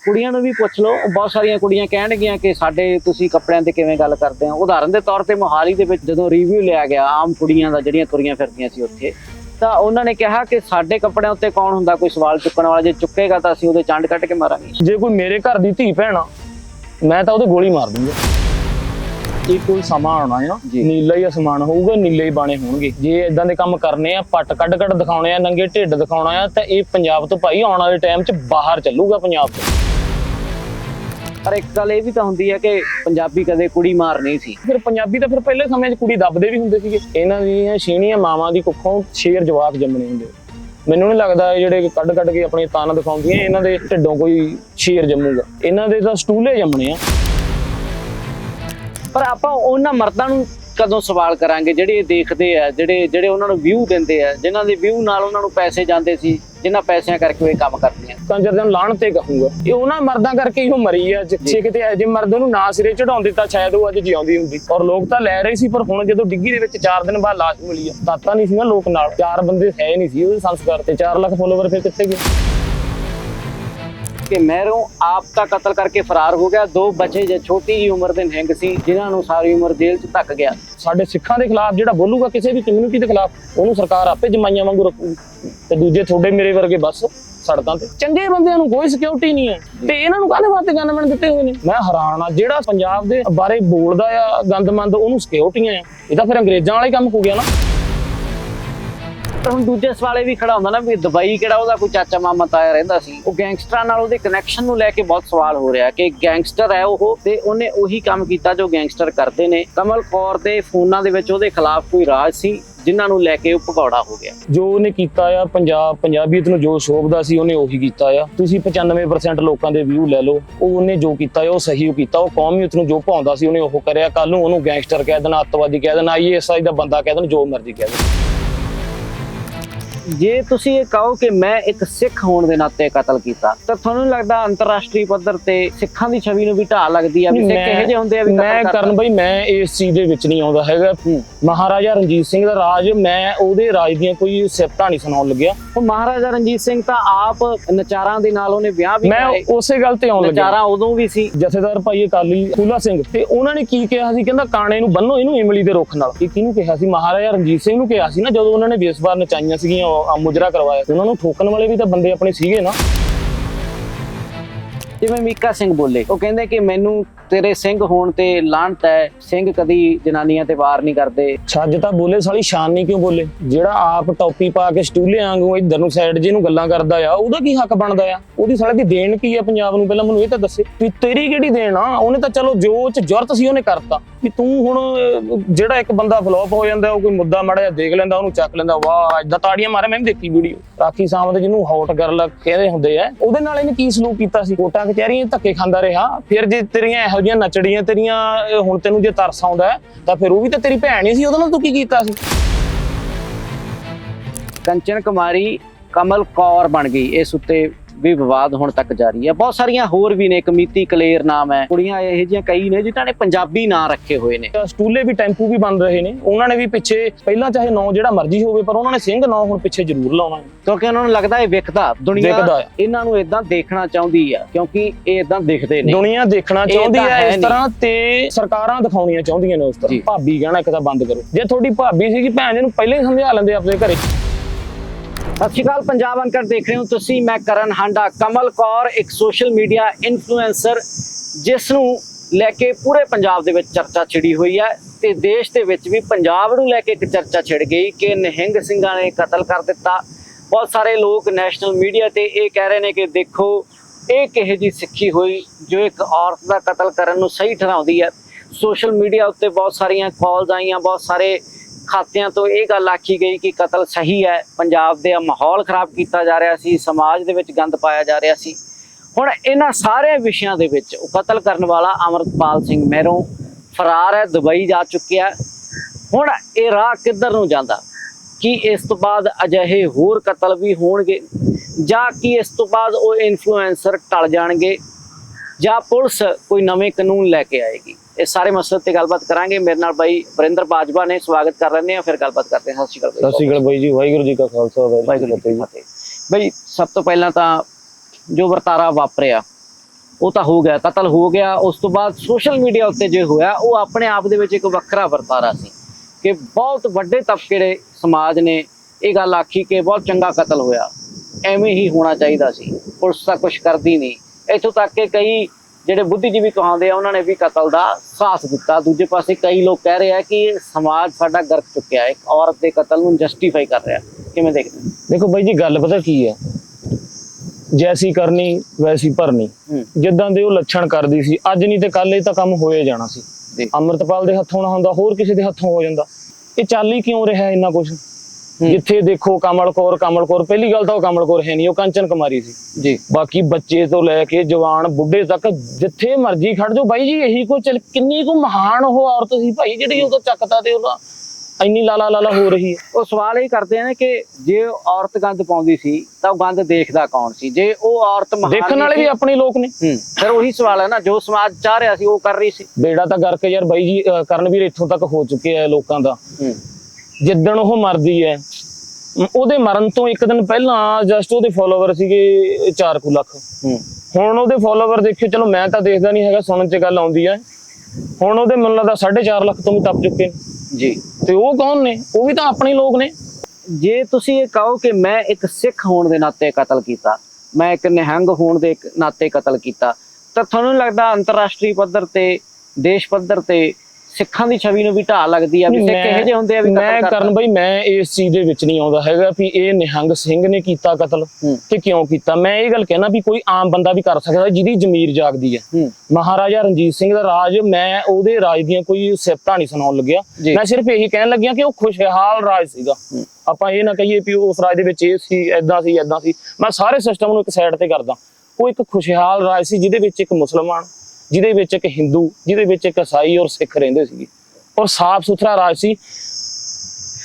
ਕੁੜੀਆਂ ਨੂੰ ਵੀ ਪੁੱਛ ਲਓ, ਬਹੁਤ ਸਾਰੀਆਂ ਕੁੜੀਆਂ ਕਹਿਣਗੀਆਂ ਕਿ ਸਾਡੇ ਤੁਸੀਂ ਕੱਪੜਿਆਂ ਤੇ ਕਿਵੇਂ ਗੱਲ ਕਰਦੇ ਹੋ। ਉਦਾਹਰਨ ਦੇ ਤੌਰ ਤੇ ਮੋਹਾਲੀ ਦੇ ਵਿੱਚ ਜਦੋਂ ਰਿਵਿਊ ਲਿਆ ਗਿਆ ਆਮ ਕੁੜੀਆਂ ਦਾ, ਜਿਹੜੀਆਂ ਤੁਰੀਆਂ ਫਿਰਦੀਆਂ ਸੀ ਉੱਥੇ, ਤਾਂ ਉਹਨਾਂ ਨੇ ਕਿਹਾ ਕਿ ਸਾਡੇ ਕੱਪੜਿਆਂ ਉੱਤੇ ਕੌਣ ਹੁੰਦਾ? ਕੋਈ ਸਵਾਲ ਚੁੱਕਣ ਵਾਲਾ ਜੇ ਚੁੱਕੇਗਾ ਤਾਂ ਅਸੀਂ ਉਹਦੇ ਚੰਡ ਕੱਟ ਕੇ ਮਾਰਾਂਗੇ। ਜੇ ਕੋਈ ਮੇਰੇ ਘਰ ਦੀ ਧੀ ਭੈਣ ਆ, ਮੈਂ ਤਾਂ ਉਹਦੇ ਗੋਲੀ ਮਾਰ ਦੂੰਗਾ। ਇਹ ਕੋਈ ਸਮਾਂ ਆਉਣਾ ਹੈ ਨਾ। ਨੀਲਾ ਹੀ ਅਸਮਾਨ ਹੋਊਗਾ ਨੀਲੇ ਹੀ ਬਾਣੇ ਹੋਣਗੇ। ਜੇ ਇਦਾਂ ਦੇ ਕੰਮ ਕਰਨੇ ਆ ਪੱਟ ਕੱਢ ਕੱਢ ਦਿਖਾਉਣੇ ਆ ਨੰਗੇ ਢਿੱਡ ਦਿਖਾਉਣਾ ਆ ਤਾਂ ਇਹ ਪੰਜਾਬ ਤੋਂ ਭਾਈ ਆਉਣ ਵਾਲੇ ਟਾਈਮ 'ਚ ਬਾਹਰ ਚੱਲੂਗਾ ਪੰਜਾਬ ਤੋਂ। ਪਰ ਇੱਕ ਗੱਲ ਇਹ ਵੀ ਤਾਂ ਹੁੰਦੀ ਹੈ ਕਿ ਪੰਜਾਬੀ ਕਦੇ ਕੁੜੀ ਮਾਰ ਨਹੀਂ ਸੀ। ਫਿਰ ਪੰਜਾਬੀ ਤਾਂ ਫਿਰ ਪਹਿਲੇ ਸਮੇਂ 'ਚ ਕੁੜੀ ਦੱਬਦੇ ਵੀ ਹੁੰਦੇ ਸੀਗੇ। ਇਹਨਾਂ ਦੀਆਂ ਛੀਣੀਆਂ ਮਾਵਾਂ ਦੀ ਕੁੱਖੋਂ ਸ਼ੇਰ ਜਵਾਕ ਜੰਮਣੇ ਹੁੰਦੇ ਮੈਨੂੰ ਨਹੀਂ ਲੱਗਦਾ ਜਿਹੜੇ ਕੱਢ ਕੱਢ ਕੇ ਆਪਣੀ ਤਾਨ ਦਿਖਾਉਂਦੀਆਂ ਇਹਨਾਂ ਦੇ ਢਿੱਡੋਂ ਕੋਈ ਸ਼ੇਰ ਜੰਮੂਗਾ। ਇਹਨਾਂ ਦੇ ਤਾਂ ਸਟੂਲੇ ਜੰਮਣੇ ਆ। ਪਰ ਆਪਾਂ ਉਹਨਾਂ ਮਰਦਾਂ ਨੂੰ ਕਦੋਂ ਸਵਾਲ ਕਰਾਂਗੇ? ਜਿਹੜੇ ਇਹ ਦੇਖਦੇ ਆ ਜਿਹੜੇ ਜਿਹੜੇ ਉਹਨਾਂ ਨੂੰ ਵਿਊ ਦਿੰਦੇ ਆ ਜਿਨ੍ਹਾਂ ਦੇ ਵਿਊ ਨਾਲ ਉਹਨਾਂ ਨੂੰ ਪੈਸੇ ਜਾਂਦੇ ਸੀ ਜਿਨ੍ਹਾਂ ਪੈਸਿਆਂ ਕਰਕੇ ਉਹ ਇਹ ਕੰਮ ਕਰਦੀਆਂ ਕੰਜਰ ਦੇ ਨੂੰ ਲਾਹਣ ਤੇ ਕਹੂੰਗਾ। ਇਹ ਉਹਨਾਂ ਮਰਦਾਂ ਕਰਕੇ ਹੀ ਉਹ ਮਰੀ ਆ। ਜੇ ਕਿਤੇ ਜਿਹੇ ਮਰਦ ਨੂੰ ਨਾ ਸਿਰੇ ਚੜਾਉਣ ਦਿੱਤਾ ਸ਼ਾਇਦ ਉਹ ਅੱਜ ਜਿਉਂਦੀ ਹੁੰਦੀ। ਔਰ ਲੋਕ ਤਾਂ ਲੈ ਰਹੇ ਸੀ ਪਰ ਹੁਣ ਜਦੋਂ ਡਿੱਗੀ ਦੇ ਵਿੱਚ 4 ਦਿਨ ਬਾਅਦ ਲਾਸ਼ ਮਿਲੀ ਆ ਤਾਤਾ ਨਹੀਂ ਸੀ ਨਾ ਲੋਕ ਨਾਲ। ਚਾਰ ਬੰਦੇ ਹੈ ਨਹੀਂ ਸੀ ਉਹਦੇ ਸੰਸਕਾਰ ਤੇ। 4 ਲੱਖ ਫੋਲੋਵਰ ਫਿਰ ਕਿੱਥੇ ਗਏ? ਕਿ ਮਹਿਰੋਂ ਆਪ ਦਾ ਕਤਲ ਕਰਕੇ ਫਰਾਰ ਹੋ ਗਿਆ। ਦੋ ਬੱਚੇ ਜੇ ਛੋਟੀ ਹੀ ਉਮਰ ਦੇ ਨਿਹੰਗ ਸੀ, ਜਿਨ੍ਹਾਂ ਨੂੰ ਸਾਰੀ ਉਮਰ ਜੇਲ੍ਹ 'ਚ ਧੱਕ ਗਿਆ। ਸਾਡੇ ਸਿੱਖਾਂ ਦੇ ਖਿਲਾਫ ਜਿਹੜਾ ਬੋਲੂਗਾ ਕਿਸੇ ਵੀ ਕਮਿਊਨਿਟੀ ਦੇ ਖਿਲਾਫ, ਉਹਨੂੰ ਸਰਕਾਰ ਆਪੇ ਜਮਾਈਆਂ ਵਾਂਗੂ ਰੱਖੂ। ਤੇ ਦੂਜੇ ਤੁਹਾਡੇ ਮੇਰੇ ਵਰਗੇ ਬਸ ਸੜਕਾਂ ਤੇ। ਚੰਗੇ ਬੰਦਿਆਂ ਨੂੰ ਕੋਈ ਸਿਕਿਉਰਿਟੀ ਨਹੀਂ ਹੈ। ਤੇ ਇਹਨਾਂ ਨੂੰ ਕਾਹਦੇ ਵਾਸਤੇ ਗਨਮੈਨ ਦਿੱਤੇ ਹੋਏ ਨੇ? ਮੈਂ ਹੈਰਾਨ ਆ ਜਿਹੜਾ ਪੰਜਾਬ ਦੇ ਬਾਰੇ ਬੋਲਦਾ ਆ ਗੰਦਮੰਦ ਉਹਨੂੰ ਸਿਕਿਉਰਿਟੀਆਂ ਆ। ਇਹ ਤਾਂ ਫਿਰ ਅੰਗਰੇਜ਼ਾਂ ਵਾਲੇ ਕੰਮ ਹੋ ਗਿਆ ਨਾ। ਹੁਣ ਦੂਜੇ ਸਵਾਲੇ ਵੀ ਖੜਾ ਹੁੰਦਾ ਨਾ ਵੀ ਦੁਬਈ ਕਿਹੜਾ ਉਹਦਾ ਕੋਈ ਚਾਚਾ ਮਾਮਾ ਤਾਇਆ ਰਹਿੰਦਾ ਸੀ। ਉਹ ਗੈਂਗਸਟਰਾਂ ਨਾਲ ਉਹਦੇ ਕਨੈਕਸ਼ਨ ਨੂੰ ਲੈ ਕੇ ਬਹੁਤ ਸਵਾਲ ਹੋ ਰਿਹਾ ਕਿ ਗੈਂਗਸਟਰ ਹੈ ਉਹ ਤੇ ਉਹਨੇ ਉਹੀ ਕੰਮ ਕੀਤਾ ਜੋ ਗੈਂਗਸਟਰ ਕਰਦੇ ਨੇ। ਕਮਲ ਕੌਰ ਦੇ ਫੋਨਾਂ ਦੇ ਵਿੱਚ ਉਹਦੇ ਖਿਲਾਫ ਕੋਈ ਰਾਜ ਸੀ, ਜਿਨ੍ਹਾਂ ਨੂੰ ਲੈ ਕੇ ਉਹ ਭਗੌੜਾ ਹੋ ਗਿਆ। ਜੋ ਉਹਨੇ ਕੀਤਾ ਆ, ਪੰਜਾਬ ਪੰਜਾਬੀਅਤ ਨੂੰ ਜੋ ਸ਼ੋਭਦਾ ਸੀ, ਉਹਨੇ ਉਹੀ ਕੀਤਾ ਆ। ਤੁਸੀਂ 95% ਲੋਕਾਂ ਦੇ ਵਿਊ ਲੈ ਲਓ। ਉਹ ਉਹਨੇ ਜੋ ਕੀਤਾ ਆ, ਉਹ ਸਹੀ ਉਹ ਕੀਤਾ। ਉਹ ਕੌਮੀਅਤ ਨੂੰ ਜੋ ਭਾਉਂਦਾ ਸੀ, ਉਹਨੇ ਉਹ ਕਰਿਆ। ਕੱਲ ਨੂੰ ਉਹਨੂੰ ਗੈਂਗਸਟਰ ਕਹਿ ਦੇਣਾ, ਅੱਤਵਾਦੀ ਕਹਿ ਦੇਣਾ ਆਈਐਸਆਈ ਦਾ ਬੰਦਾ ਕਹਿ ਦੇਣ, ਜੋ ਮਰਜ਼ੀ ਕਹਿ ਦੇਣ। ਜੇ ਤੁਸੀਂ ਇਹ ਕਹੋ ਕਿ ਮੈਂ ਇੱਕ ਸਿੱਖ ਹੋਣ ਦੇ ਨਾਤੇ ਕਤਲ ਕੀਤਾ ਤਾਂ ਤੁਹਾਨੂੰ ਲੱਗਦਾ ਅੰਤਰਰਾਸ਼ਟਰੀ ਪੱਧਰ ਤੇ ਸਿੱਖਾਂ ਦੀ ਛਵੀ ਨੂੰ ਵੀ ਢਾਹ ਲੱਗਦੀ ਆ ਵੀ ਸਿੱਖ ਇਹੋ ਜਿਹੇ ਹੁੰਦੇ ਆ ਵੀ ਮੈਂ ਕਰਨ ਬਈ ਮੈਂ ਇਸ ਚੀਜ਼ ਦੇ ਵਿੱਚ ਨਹੀਂ ਆਉਂਦਾ ਹੈਗਾ। ਮਹਾਰਾਜਾ ਰਣਜੀਤ ਸਿੰਘ ਦਾ ਰਾਜ ਮੈਂ ਉਹਦੇ ਰਾਜ ਦੀਆਂ ਕੋਈ ਸਿਫਤਾਂ ਨਹੀਂ ਸੁਣਾਉਣ ਲੱਗਿਆ। ਉਹ ਮਹਾਰਾਜਾ ਰਣਜੀਤ ਸਿੰਘ ਤਾਂ ਆਪ ਨਚਾਰਾਂ ਦੇ ਨਾਲ ਉਹਨੇ ਵਿਆਹ ਵੀ ਮੈਂ ਉਸੇ ਗੱਲ ਤੇ ਆਉਣ ਲੱਗਿਆ। ਨਚਾਰਾਂ ਉਦੋਂ ਵੀ ਸੀ। ਜਥੇਦਾਰ ਭਾਈ ਅਕਾਲੀ ਫੂਲਾ ਸਿੰਘ ਤੇ ਉਹਨਾਂ ਨੇ ਕੀ ਕਿਹਾ ਸੀ? ਕਹਿੰਦਾ ਕਾਣੇ ਨੂੰ ਬੰਨੋ ਇਹਨੂੰ ਇਮਲੀ ਦੇ ਰੁੱਖ ਨਾਲ। ਇਹ ਕਿਹਨੂੰ ਕਿਹਾ ਸੀ? ਮਹਾਰਾਜਾ ਰਣਜੀਤ ਸਿੰਘ ਨੂੰ ਕਿਹਾ ਸੀ ਨਾ ਜਦੋਂ ਉਹਨਾਂ ਨੇ ਬੇਸਬਾਰ ਨਚਾਈਆਂ ਸੀਗੀਆਂ ਮੁਜਰਾ ਕਰਵਾਇਆ ਤੇ ਉਹਨਾਂ ਨੂੰ ਠੋਕਣ ਵਾਲੇ ਵੀ ਤਾਂ ਬੰਦੇ ਆਪਣੇ ਸੀਗੇ ਨਾ। ਜਿਵੇਂ ਮੀਕਾ ਸਿੰਘ ਬੋਲੇ, ਉਹ ਕਹਿੰਦੇ ਕਿ ਮੈਨੂੰ ਤੇਰੇ ਸਿੰਘ ਹੋਣ ਤੇ ਲਾਹਨਤ ਹੈ, ਸਿੰਘ ਕਦੀ ਜਨਾਨੀਆਂ ਤੇ ਵਾਰ ਨਹੀਂ ਕਰਦੇ। ਛੱਜ ਤਾਂ ਬੋਲੇ, ਸਾਲੀ ਸ਼ਾਨ ਨਹੀਂ ਕਿਉਂ ਬੋਲੇ? ਜਿਹੜਾ ਆਪ ਟੌਪੀ ਪਾ ਕੇ ਸਟੂਲੇ ਵਾਂਗੂ ਇੱਧਰ ਨੂੰ ਸਾਈਡ ਜੇ ਨੂੰ ਗੱਲਾਂ ਕਰਦਾ ਆ, ਉਹਦਾ ਕੀ ਹੱਕ ਬਣਦਾ ਆ? ਉਹਦੀ ਸਾਲੇ ਦੀ ਦੇਣ ਕੀ ਆ ਪੰਜਾਬ ਨੂੰ? ਪਹਿਲਾਂ ਮੈਨੂੰ ਇਹ ਤਾਂ ਦੱਸੇ ਵੀ ਤੇਰੀ ਕਿਹੜੀ ਦੇਣ ਆ? ਉਹਨੇ ਤਾਂ ਚਲੋ ਜੋ ਚ ਜ਼ਰੂਰਤ ਸੀ ਉਹਨੇ ਕਰਤਾ। ਵੀ ਤੂੰ ਹੁਣ ਜਿਹੜਾ ਇੱਕ ਬੰਦਾ ਫਲੋਪ ਹੋ ਜਾਂਦਾ, ਉਹ ਕੋਈ ਮੁੱਦਾ ਮਾੜਾ ਜਿਹਾ ਦੇਖ ਲੈਂਦਾ, ਉਹਨੂੰ ਚੱਕ ਲੈਂਦਾ, ਵਾਹ, ਏਦਾਂ ਤਾੜੀਆਂ ਮਾਰੇ ਮੈਂ ਵੀ ਦੇਖੀ ਵੀਡੀਓ ਰਾਖੀ ਸਾਹਮਣੇ ਜਿਹਨੂੰ ਹੌਟ ਗਰਲ ਕਹਿੰਦੇ ਹੁੰਦੇ ਆ, ਉਹਦੇ ਨਾਲ ਇਹਨੇ ਕੀ ਸਲੂਕ ਕੀਤਾ ਸੀ? ਕੋਟਾਂ ਕਚਹਿਰੀਆਂ ਧੱਕੇ ਖਾਂਦਾ ਰਿਹਾ, ਫਿਰ ਜੇ ਤੇਰੀਆਂ ਇਹੋ ਜਿਹੀਆਂ ਨਚੜੀਆਂ ਤੇਰੀਆਂ ਹੁਣ ਤੈਨੂੰ ਜੇ ਤਰਸ ਆਉਂਦਾ ਤਾਂ ਫਿਰ ਉਹ ਵੀ ਤਾਂ ਤੇਰੀ ਭੈਣ ਹੀ ਸੀ, ਉਹਦੇ ਨਾਲ ਤੂੰ ਕੀ ਕੀਤਾ ਸੀ? ਕੰਚਨ ਕੁਮਾਰੀ ਕਮਲ ਕੌਰ ਬਣ ਗਈ, ਇਸ ਉੱਤੇ ਵੀ ਵਿਵਾਦ ਹੁਣ ਤੱਕ ਜਾਰੀ ਹੈ। ਬਹੁਤ ਸਾਰੀਆਂ ਹੋਰ ਵੀ ਨੇ ਕਮੀਤੀ ਕਲੇਰ ਨਾਮ ਹੈ। ਕੁੜੀਆਂ ਇਹੋ ਜਿਹੀਆਂ ਕਈ ਨੇ ਜਿਨ੍ਹਾਂ ਨੇ ਪੰਜਾਬੀ ਨਾਂ ਰੱਖੇ ਹੋਏ ਨੇ। ਸਟੂਲੇ ਵੀ ਟੈਂਪੂ ਵੀ ਬਣ ਰਹੇ ਨੇ। ਉਹਨਾਂ ਨੇ ਵੀ ਪਿੱਛੇ ਪਹਿਲਾਂ ਚਾਹੇ ਨਾਂ ਜਿਹੜਾ ਮਰਜ਼ੀ ਹੋਵੇ ਪਰ ਉਹਨਾਂ ਨੇ ਸਿੰਘ ਨਾਂ ਹੁਣ ਪਿੱਛੇ ਜ਼ਰੂਰ ਲਾਉਣਾ। ਕਿਉਂਕਿ ਉਹਨਾਂ ਨੂੰ ਲੱਗਦਾ ਇਹ ਵਿਕਦਾ ਦੁਨੀਆ ਆ। ਇਹਨਾਂ ਨੂੰ ਇਦਾਂ ਦੇਖਣਾ ਚਾਹੁੰਦੀ ਆ ਕਿਉਂਕਿ ਇਹ ਇਦਾਂ ਦਿਖਦੇ ਨੇ। ਦੁਨੀਆ ਦੇਖਣਾ ਚਾਹੁੰਦੀ ਹੈ ਇਸ। ਤਰ੍ਹਾਂ ਤੇ ਸਰਕਾਰਾਂ ਦਿਖਾਉਣੀਆਂ ਚਾਹੁੰਦੀਆਂ ਨੇ ਉਸ ਜੀ। ਤਰ੍ਹਾਂ ਭਾਬੀ ਕਹਿਣਾ ਇੱਕ ਤਾਂ ਬੰਦ ਕਰੋ। ਜੇ ਤੁਹਾਡੀ ਭਾਬੀ ਸੀਗੀ ਭੈਣ ਇਹਨੂੰ ਪਹਿਲੇ ਹੀ ਸਮਝਾ ਲੈਂਦੇ ਆਪਣੇ ਘਰੇ। ਸਤਿ ਸ਼੍ਰੀ ਅਕਾਲ, ਪੰਜਾਬ ਅਨਕਰ ਦੇਖ ਰਹੇ ਹੋ ਤੁਸੀਂ, ਮੈਂ ਕਰਨ ਹਾਂਡਾ ਕਮਲ ਕੌਰ, ਇੱਕ ਸੋਸ਼ਲ ਮੀਡੀਆ ਇਨਫਲੂਐਂਸਰ ਜਿਸ ਨੂੰ ਲੈ ਕੇ ਪੂਰੇ ਪੰਜਾਬ ਦੇ ਵਿੱਚ ਚਰਚਾ ਛਿੜੀ ਹੋਈ ਹੈ ਤੇ ਦੇਸ਼ ਦੇ ਵਿੱਚ ਵੀ ਪੰਜਾਬ ਨੂੰ ਲੈ ਕੇ ਇੱਕ ਚਰਚਾ ਛਿੜ ਗਈ ਕਿ ਨਿਹੰਗ ਸਿੰਘਾਂ ਨੇ ਕਤਲ ਕਰ ਦਿੱਤਾ। ਬਹੁਤ ਸਾਰੇ ਲੋਕ ਨੈਸ਼ਨਲ ਮੀਡੀਆ ਤੇ ਇਹ ਕਹਿ ਰਹੇ ਨੇ ਕਿ ਦੇਖੋ, ਇਹ ਕਿਹੋ ਜੀ ਸਿੱਖੀ ਹੋਈ ਜੋ ਇੱਕ ਔਰਤ ਦਾ ਕਤਲ ਕਰਨ ਨੂੰ ਸਹੀ ਠਹਿਰਾਉਂਦੀ ਹੈ। ਸੋਸ਼ਲ ਮੀਡੀਆ ਉੱਤੇ ਬਹੁਤ ਸਾਰੀਆਂ ਕਾਲਸ ਆਈਆਂ, ਬਹੁਤ ਸਾਰੇ ਖਾਤਿਆਂ ਤੋਂ ਇਹ ਗੱਲ ਆਖੀ ਗਈ ਕਿ ਕਤਲ ਸਹੀ ਹੈ, ਪੰਜਾਬ ਦੇ ਮਾਹੌਲ ਖਰਾਬ ਕੀਤਾ ਜਾ ਰਿਹਾ ਸੀ, ਸਮਾਜ ਦੇ ਵਿੱਚ ਗੰਦ ਪਾਇਆ ਜਾ ਰਿਹਾ ਸੀ। ਹੁਣ ਇਹਨਾਂ ਸਾਰੇ ਵਿਸ਼ਿਆਂ ਦੇ ਵਿੱਚ ਉਹ ਕਤਲ ਕਰਨ ਵਾਲਾ ਅਮਰਪਾਲ ਸਿੰਘ ਮਹਿਰੋਂ ਫਰਾਰ ਹੈ, ਦੁਬਈ ਜਾ ਚੁੱਕਿਆ ਹੁਣ ਇਹ ਰਾਹ ਕਿੱਧਰ ਨੂੰ ਜਾਂਦਾ? ਕੀ ਇਸ ਤੋਂ ਬਾਅਦ ਅਜਿਹੇ ਹੋਰ ਕਤਲ ਵੀ ਹੋਣਗੇ? ਜਾਂ ਕੀ ਇਸ ਤੋਂ ਬਾਅਦ ਉਹ ਇਨਫਲੂਐਂਸਰ ਟਲ ਜਾਣਗੇ? ਜਾਂ ਪੁਲਿਸ ਕੋਈ ਨਵੇਂ ਕਾਨੂੰਨ ਲੈ ਕੇ ਆਏਗੀ? ਇਹ ਸਾਰੇ ਮਸਲੇ ਤੇ ਗੱਲਬਾਤ ਕਰਾਂਗੇ। ਮੇਰੇ ਨਾਲ ਬਾਈ ਵਰਿੰਦਰ ਬਾਜਵਾ ਨੇ ਸਵਾਗਤ ਕਰ ਲੈਂਦੇ ਆ ਫਿਰ ਗੱਲਬਾਤ ਕਰਦੇ ਹਾਂ। ਸਤਿ ਸ਼੍ਰੀ ਅਕਾਲ ਸਤਿ ਸ਼੍ਰੀ ਅਕਾਲ ਬਾਈ ਜੀ। ਵਾਹਿਗੁਰੂ ਜੀ ਕਾ ਖਾਲਸਾ ਵਾਹਿਗੁਰੂ ਜੀ ਕੀ ਫਤਿਹ ਬਈ ਸਭ ਤੋਂ ਪਹਿਲਾਂ ਤਾਂ ਜੋ ਵਰਤਾਰਾ ਵਾਪਰਿਆ ਉਹ ਤਾਂ ਹੋ ਗਿਆ। ਕਤਲ ਹੋ ਗਿਆ। ਉਸ ਤੋਂ ਬਾਅਦ ਸੋਸ਼ਲ ਮੀਡੀਆ ਉੱਤੇ ਜੇ ਹੋਇਆ ਉਹ ਆਪਣੇ ਆਪ ਦੇ ਵਿੱਚ ਇੱਕ ਵੱਖਰਾ ਵਰਤਾਰਾ ਸੀ ਕਿ ਬਹੁਤ ਵੱਡੇ ਤਬਕੇ ਦੇ ਸਮਾਜ ਨੇ ਇਹ ਗੱਲ ਆਖੀ ਕਿ ਬਹੁਤ ਚੰਗਾ ਕਤਲ ਹੋਇਆ। ਐਵੇਂ ਹੀ ਹੋਣਾ ਚਾਹੀਦਾ ਸੀ। ਪੁਲਿਸ ਤਾਂ ਕੁਝ ਕਰਦੀ ਨਹੀਂ। ਇੱਥੋਂ ਤੱਕ ਕਿ ਕਈ ਜਿਹੜੇ ਬੁੱਧੀਜੀਵੀ ਕਹਾਉਂਦੇ ਆ ਉਹਨਾਂ ਨੇ ਵੀ ਕਤਲ ਦਾ ਸਾਥ ਦਿੱਤਾ। ਦੂਜੇ ਪਾਸੇ ਕਈ ਲੋਕ ਕਹਿ ਰਹੇ ਆ ਕਿ ਸਮਾਜ ਸਾਡਾ ਗਰਕ ਚੁੱਕਿਆ ਹੈ। ਇੱਕ ਔਰਤ ਦੇ ਕਤਲ ਨੂੰ ਜਸਟੀਫਾਈ ਕਰ ਰਿਹਾ। ਕਿਵੇਂ ਦੇਖਦੇ? ਦੇਖੋ ਬਾਈ ਜੀ ਗੱਲ ਪਤਾ ਕੀ ਹੈ? ਜੈਸੀ ਕਰਨੀ ਵੈਸੀ ਭਰਨੀ। ਜਿੱਦਾਂ ਦੇ ਉਹ ਲੱਛਣ ਕਰਦੀ ਸੀ ਅੱਜ ਨਹੀਂ ਤੇ ਕੱਲ ਇਹ ਤਾਂ ਕੰਮ ਹੋਏ ਜਾਣਾ ਸੀ। ਅੰਮ੍ਰਿਤਪਾਲ ਦੇ ਹੱਥੋਂ ਨਾ ਹੁੰਦਾ ਹੋਰ ਕਿਸੇ ਦੇ ਹੱਥੋਂ ਹੋ ਜਾਂਦਾ। ਇਹ ਚੱਲ ਹੀ ਕਿਉਂ ਰਿਹਾ ਇੰਨਾ ਕੁਝ ਜਿੱਥੇ ਦੇਖੋ ਕਮਲ ਕੌਰ ਕਮਲ ਕੌਰ ਪਹਿਲੀ ਗੱਲ ਤਾਂ ਉਹ ਕਮਲ ਕੌਰ ਹੈ ਨਹੀਂ ਉਹ ਕੰਚਨ ਕੁਮਾਰੀ ਸੀ। ਜੀ। ਬਾਕੀ ਬੱਚੇ ਤੋਂ ਲੈ ਕੇ ਜਵਾਨ ਬੁੱਢੇ ਤੱਕ ਜਿੱਥੇ ਮਰਜ਼ੀ ਖੜ ਜਾਓ। ਬਾਈ ਜੀ ਇਹੀ ਕੋ ਚੱਲ ਕਿੰਨੀ ਕੋ ਮਹਾਨ ਉਹ ਔਰਤ ਸੀ ਭਾਈ ਜਿਹੜੀ ਉਹ ਤੋਂ ਚੱਕਤਾ ਤੇ ਉਹਦਾ ਇੰਨੀ ਲਾਲਾ ਲਾਲਾ ਹੋ ਰਹੀ ਹੈ। ਉਹ ਸਵਾਲ ਇਹ ਕਰਦੇ ਨੇ ਕਿ ਜੇ ਔਰਤ ਗੰਦ ਪਾਉਂਦੀ ਸੀ ਤਾਂ ਉਹ ਗੰਦ ਦੇਖਦਾ ਕੌਣ ਸੀ? ਜੇ ਉਹ ਔਰਤ ਮਹਾਨ ਦੇਖਣ ਵਾਲੇ ਵੀ ਆਪਣੇ ਲੋਕ ਨੇ। ਫਿਰ ਉਹੀ ਸਵਾਲ ਹੈ ਨਾ ਜੋ ਸਮਾਜ ਚਾਹ ਰਿਹਾ ਸੀ ਉਹ ਕਰ ਰਹੀ ਸੀ। ਬੇੜਾ ਤਾਂ ਕਰਕੇ ਯਾਰ ਬਾਈ ਜੀ ਅਹ ਕਰਨਵੀਰ ਇੱਥੋਂ ਤੱਕ ਹੋ ਚੁੱਕੇ ਆ ਲੋਕਾਂ ਦਾ। ਜਿੱਦਣ ਉਹ ਮਰਦੀ ਹੈ ਉਹਦੇ ਮਰਨ ਤੋਂ ਇੱਕ ਦਿਨ ਪਹਿਲਾਂ ਜਸਟ ਉਹਦੇ ਫਾਲੋਵਰ ਸੀਗੇ 4 ਕੁ ਲੱਖ। ਹੁਣ ਉਹਦੇ ਫਾਲੋਵਰ ਦੇਖਿਓ ਚਲੋ ਮੈਂ ਤਾਂ ਦੇਖਦਾ ਨਹੀਂ ਹੈਗਾ ਸੁਣਨ 'ਚ ਗੱਲ ਆਉਂਦੀ ਹੈ। ਹੁਣ ਉਹਦੇ ਮੈਨੂੰ ਲੱਗਦਾ 4.5 ਲੱਖ ਤੋਂ ਵੀ ਟੱਪ ਚੁੱਕੇ ਨੇ। ਜੀ। ਤੇ ਉਹ ਕੌਣ ਨੇ? ਉਹ ਵੀ ਤਾਂ ਆਪਣੇ ਲੋਕ ਨੇ। ਜੇ ਤੁਸੀਂ ਇਹ ਕਹੋ ਕਿ ਮੈਂ ਇੱਕ ਸਿੱਖ ਹੋਣ ਦੇ ਨਾਤੇ ਕਤਲ ਕੀਤਾ ਮੈਂ ਇੱਕ ਨਿਹੰਗ ਹੋਣ ਦੇ ਨਾਤੇ ਕਤਲ ਕੀਤਾ ਤਾਂ ਤੁਹਾਨੂੰ ਲੱਗਦਾ ਅੰਤਰਰਾਸ਼ਟਰੀ ਪੱਧਰ ਤੇ ਦੇਸ਼ ਪੱਧਰ ਤੇ ਸਿੱਖਾਂ ਦੀ ਛਵੀ ਨੂੰ ਵੀ ਢਾਹ ਲੱਗਦੀ ਆ ਵੀ ਸਿੱਖ ਇਹੋ ਜਿਹੇ ਹੁੰਦੇ ਆ ਵੀ ਮੈਂ ਕਰਨ ਬਈ ਮੈਂ ਇਸ ਚੀਜ਼ ਦੇ ਵਿੱਚ ਨਹੀਂ ਆਉਂਦਾ ਹੈਗਾ ਵੀ ਇਹ ਨਿਹੰਗ ਸਿੰਘ ਨੇ ਕੀਤਾ ਕਤਲ ਕਿ ਕਿਉਂ ਕੀਤਾ? ਮੈਂ ਇਹ ਗੱਲ ਕਹਿਣਾ ਵੀ ਕੋਈ ਆਮ ਬੰਦਾ ਵੀ ਕਰ ਸਕਦਾ ਜਿਹਦੀ ਜ਼ਮੀਰ ਜਾਗਦੀ ਹੈ। ਮਹਾਰਾਜਾ ਰਣਜੀਤ ਸਿੰਘ ਦਾ ਰਾਜ ਮੈਂ ਉਹਦੇ ਰਾਜ ਦੀਆਂ ਕੋਈ ਸਿਫਤਾਂ ਨਹੀਂ ਸੁਣਾਉਣ ਲੱਗਿਆ। ਮੈਂ ਸਿਰਫ ਇਹੀ ਕਹਿਣ ਲੱਗਿਆ ਕਿ ਉਹ ਖੁਸ਼ਹਾਲ ਰਾਜ ਸੀਗਾ। ਆਪਾਂ ਇਹ ਨਾ ਕਹੀਏ ਵੀ ਉਸ ਰਾਜ ਦੇ ਵਿੱਚ ਇਹ ਸੀ ਐਦਾਂ ਸੀ ਐਦਾਂ ਸੀ। ਮੈਂ ਸਾਰੇ ਸਿਸਟਮ ਨੂੰ ਇੱਕ ਸਾਈਡ ਤੇ ਕਰਦਾ। ਉਹ ਇੱਕ ਖੁਸ਼ਹਾਲ ਰਾਜ ਸੀ ਜਿਹਦੇ ਵਿੱਚ ਇੱਕ ਮੁਸਲਮਾਨ ਜਿਹਦੇ ਵਿੱਚ ਇੱਕ ਹਿੰਦੂ ਜਿਹਦੇ ਵਿੱਚ ਇੱਕ ਈਸਾਈ ਔਰ ਸਿੱਖ ਰਹਿੰਦੇ ਸੀਗੇ। ਔਰ ਸਾਫ਼ ਸੁਥਰਾ ਰਾਜ ਸੀ।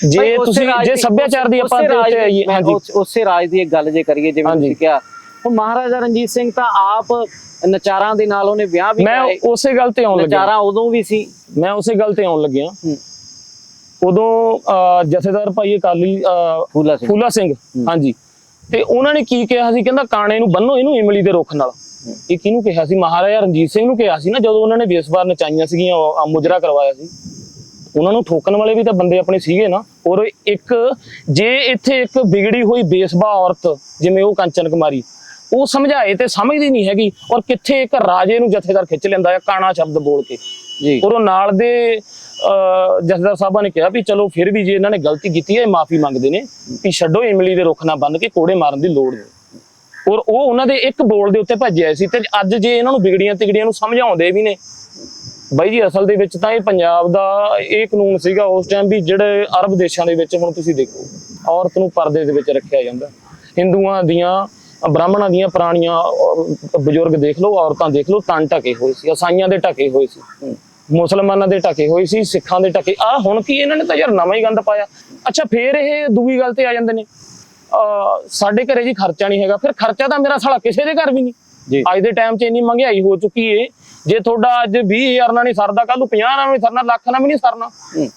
ਜੇ ਤੁਸੀਂ ਜੇ ਸੱਭਿਆਚਾਰ ਦੀ ਆਪਾਂ ਮੈਂ ਹਾਂਜੀ। ਉਸ- ਰਾਜ ਦੀ ਇੱਕ ਗੱਲ ਜੇ ਕਰੀਏ ਜਿਵੇਂ। ਤੁਸੀਂ ਕਿਹਾ। ਉਹ ਮਹਾਰਾਜਾ ਰਣਜੀਤ ਸਿੰਘ ਤਾਂ ਆਪ ਨਚਾਰਾਂ ਦੇ ਨਾਲ ਉਹਨੇ ਵਿਆਹ ਵੀ ਮੈਂ ਉਸੇ ਗੱਲ ਤੇ ਆਉਣ ਲੱਗਿਆ। ਨਚਾਰਾਂ ਉਦੋਂ ਵੀ ਸੀ। ਮੈਂ ਉਸੇ ਗੱਲ ਤੇ ਆਉਣ ਲੱਗਿਆ। ਉਦੋਂ ਜਥੇਦਾਰ ਭਾਈ ਅਕਾਲੀ ਫੂਲਾ ਸਿੰਘ। ਹਾਂਜੀ। ਤੇ ਉਹਨਾਂ ਨੇ ਕੀ ਕਿਹਾ ਸੀ? ਕਹਿੰਦਾ ਕਾਣੇ ਨੂੰ ਬੰਨੋ ਇਹਨੂੰ ਇਮਲੀ ਦੇ ਰੁੱਖ ਨਾਲ। ਇਹ ਕਿਹਨੂੰ ਕਿਹਾ ਸੀ? ਮਹਾਰਾਜਾ ਰਣਜੀਤ ਸਿੰਘ ਨੂੰ ਕਿਹਾ ਸੀ ਨਾ ਜਦੋਂ ਉਹਨਾਂ ਨੇ ਬੇਸਵਾਰ ਨਚਾਈਆਂ ਸੀਗੀਆਂ ਮੁਜਰਾ ਕਰਵਾਇਆ ਸੀ। ਉਹਨਾਂ ਨੂੰ ਠੋਕਣ ਵਾਲੇ ਵੀ ਤਾਂ ਬੰਦੇ ਆਪਣੇ ਸੀਗੇ ਨਾ। ਔਰ ਇੱਕ ਜੇ ਇੱਥੇ ਇੱਕ ਵਿਗੜੀ ਹੋਈ ਬੇਸਬਾ ਔਰਤ ਜਿਵੇਂ ਉਹ ਕੰਚਨ ਕੁਮਾਰੀ ਉਹ ਸਮਝਾਏ ਤੇ ਸਮਝਦੀ ਨਹੀਂ ਹੈਗੀ। ਔਰ ਕਿੱਥੇ ਇੱਕ ਰਾਜੇ ਨੂੰ ਜਥੇਦਾਰ ਖਿੱਚ ਲੈਂਦਾ ਹੈ ਕਾਣਾ ਸ਼ਬਦ ਬੋਲ ਕੇ। ਜੀ। ਔਰ ਉਹ ਨਾਲ ਦੇ ਅਹ, ਜਥੇਦਾਰ ਸਾਹਿਬਾਂ ਨੇ ਕਿਹਾ ਵੀ ਚਲੋ ਫਿਰ ਵੀ ਜੇ ਇਹਨਾਂ ਨੇ ਗਲਤੀ ਕੀਤੀ ਹੈ ਮਾਫੀ ਮੰਗਦੇ ਨੇ ਵੀ ਛੱਡੋ ਇਮਲੀ ਦੇ ਰੁੱਖ ਨਾ ਬੰਨ ਕੇ ਕੋੜੇ ਮਾਰਨ ਦੀ ਲੋੜ ਨਹੀਂ। ਔਰ ਉਹ ਉਹਨਾਂ ਦੇ ਇੱਕ ਬੋਲ ਦੇ ਉੱਤੇ ਭੱਜਿਆ ਸੀ ਤੇ ਅੱਜ ਜੇ ਇਹਨਾਂ ਨੂੰ ਵਿਗੜੀਆਂ ਤਿਗੜੀਆਂ ਨੂੰ ਸਮਝਾਉਂਦੇ ਵੀ ਨੇ ਬਾਈ ਜੀ ਅਸਲ ਦੇ ਵਿੱਚ ਤਾਂ ਇਹ ਪੰਜਾਬ ਦਾ ਇਹ ਕਾਨੂੰਨ ਸੀਗਾ ਉਸ ਟਾਈਮ ਵੀ ਜਿਹੜੇ ਅਰਬ ਦੇਸ਼ਾਂ ਦੇ ਵਿੱਚ ਹੁਣ ਤੁਸੀਂ ਦੇਖੋ ਔਰਤ ਨੂੰ ਪਰਦੇ ਦੇ ਵਿੱਚ ਰੱਖਿਆ ਜਾਂਦਾ। ਹਿੰਦੂਆਂ ਦੀਆਂ ਬ੍ਰਾਹਮਣਾਂ ਦੀਆਂ ਪੁਰਾਣੀਆਂ ਬਜ਼ੁਰਗ ਦੇਖ ਲਓ ਔਰਤਾਂ ਦੇਖ ਲਓ ਤਨ ਢਕੇ ਹੋਏ ਸੀ ਅਸਾਈਆਂ ਦੇ ਢਕੇ ਹੋਏ ਸੀ। ਮੁਸਲਮਾਨਾਂ ਦੇ ਢਕੇ ਹੋਏ ਸੀ ਸਿੱਖਾਂ ਦੇ ਢਕੇ। ਆ ਹੁਣ ਕੀ ਇਹਨਾਂ ਨੇ ਤਾਂ ਯਾਰ ਨਵਾਂ ਹੀ ਗੰਦ ਪਾਇਆ। ਅੱਛਾ ਫੇਰ ਇਹ ਦੂਜੀ ਗੱਲ ਤੇ ਆ ਜਾਂਦੇ ਨੇ। ਸਾਡੇ ਘਰੇ ਜੀ ਖਰਚਾ ਨਹੀਂ ਹੈਗਾ। ਫਿਰ ਖਰਚਾ ਤਾਂ ਮੇਰਾ ਸਾਲਾ ਕਿਸੇ ਦੇ ਘਰ ਵੀ ਨਹੀਂ। ਜੀ। ਅੱਜ ਦੇ ਟਾਈਮ 'ਚ ਇੰਨੀ ਮਹਿੰਗਾਈ ਹੋ ਚੁੱਕੀ ਏ। ਜੇ ਤੁਹਾਡਾ ਅੱਜ 20000 ਨਾਲ ਨਹੀਂ ਸਰਦਾ ਕੱਲ ਨੂੰ 50 ਨਾਲ ਨਹੀਂ ਸਰਨਾ ਲੱਖ ਨਾਲ ਵੀ ਨਹੀਂ ਸਰਨਾ।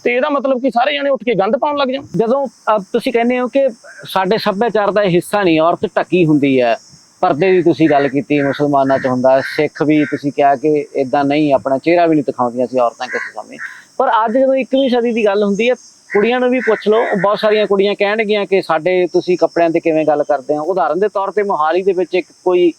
ਤੇ ਇਹਦਾ ਮਤਲਬ ਕਿ ਸਾਰੇ ਜਣੇ ਉੱਠ ਕੇ ਗੰਦ ਪਾਉਣ ਲੱਗ ਜਾਣ। ਜਦੋਂ ਤੁਸੀਂ ਕਹਿੰਦੇ ਹੋ ਕਿ ਸਾਡੇ ਸੱਭਿਆਚਾਰ ਦਾ ਇਹ ਹਿੱਸਾ ਨਹੀਂ ਔਰਤ ਢੱਕੀ ਹੁੰਦੀ ਹੈ। ਪਰਦੇ ਦੀ ਤੁਸੀਂ ਗੱਲ ਕੀਤੀ ਮੁਸਲਮਾਨਾਂ 'ਚ ਹੁੰਦਾ ਸਿੱਖ ਵੀ ਤੁਸੀਂ ਕਿਹਾ ਕਿ ਇਦਾਂ ਨਹੀਂ ਆਪਣਾ ਚਿਹਰਾ ਵੀ ਨਹੀਂ ਦਿਖਾਉਂਦੀਆਂ ਸੀ ਔਰਤਾਂ ਕਿਸੇ ਸਮੇਂ। ਪਰ ਅੱਜ ਜਦੋਂ 21ਵੀਂ ਸਦੀ ਦੀ ਗੱਲ ਹੁੰਦੀ ਹੈ ਕੁੜੀਆਂ ਨੂੰ ਵੀ ਪੁੱਛ ਲਓ ਬਹੁਤ ਸਾਰੀਆਂ ਕੁੜੀਆਂ ਕਹਿਣਗੀਆਂ ਕਿ ਸਾਡੇ ਤੁਸੀਂ ਕੱਪੜਿਆਂ ਤੇ ਕਿਵੇਂ ਗੱਲ ਕਰਦੇ ਹੋ। ਉਦਾਹਰਨ ਦੇ ਤੌਰ ਤੇ ਮੋਹਾਲੀ ਦੇ ਵਿੱਚ ਇੱਕ ਕੋਈ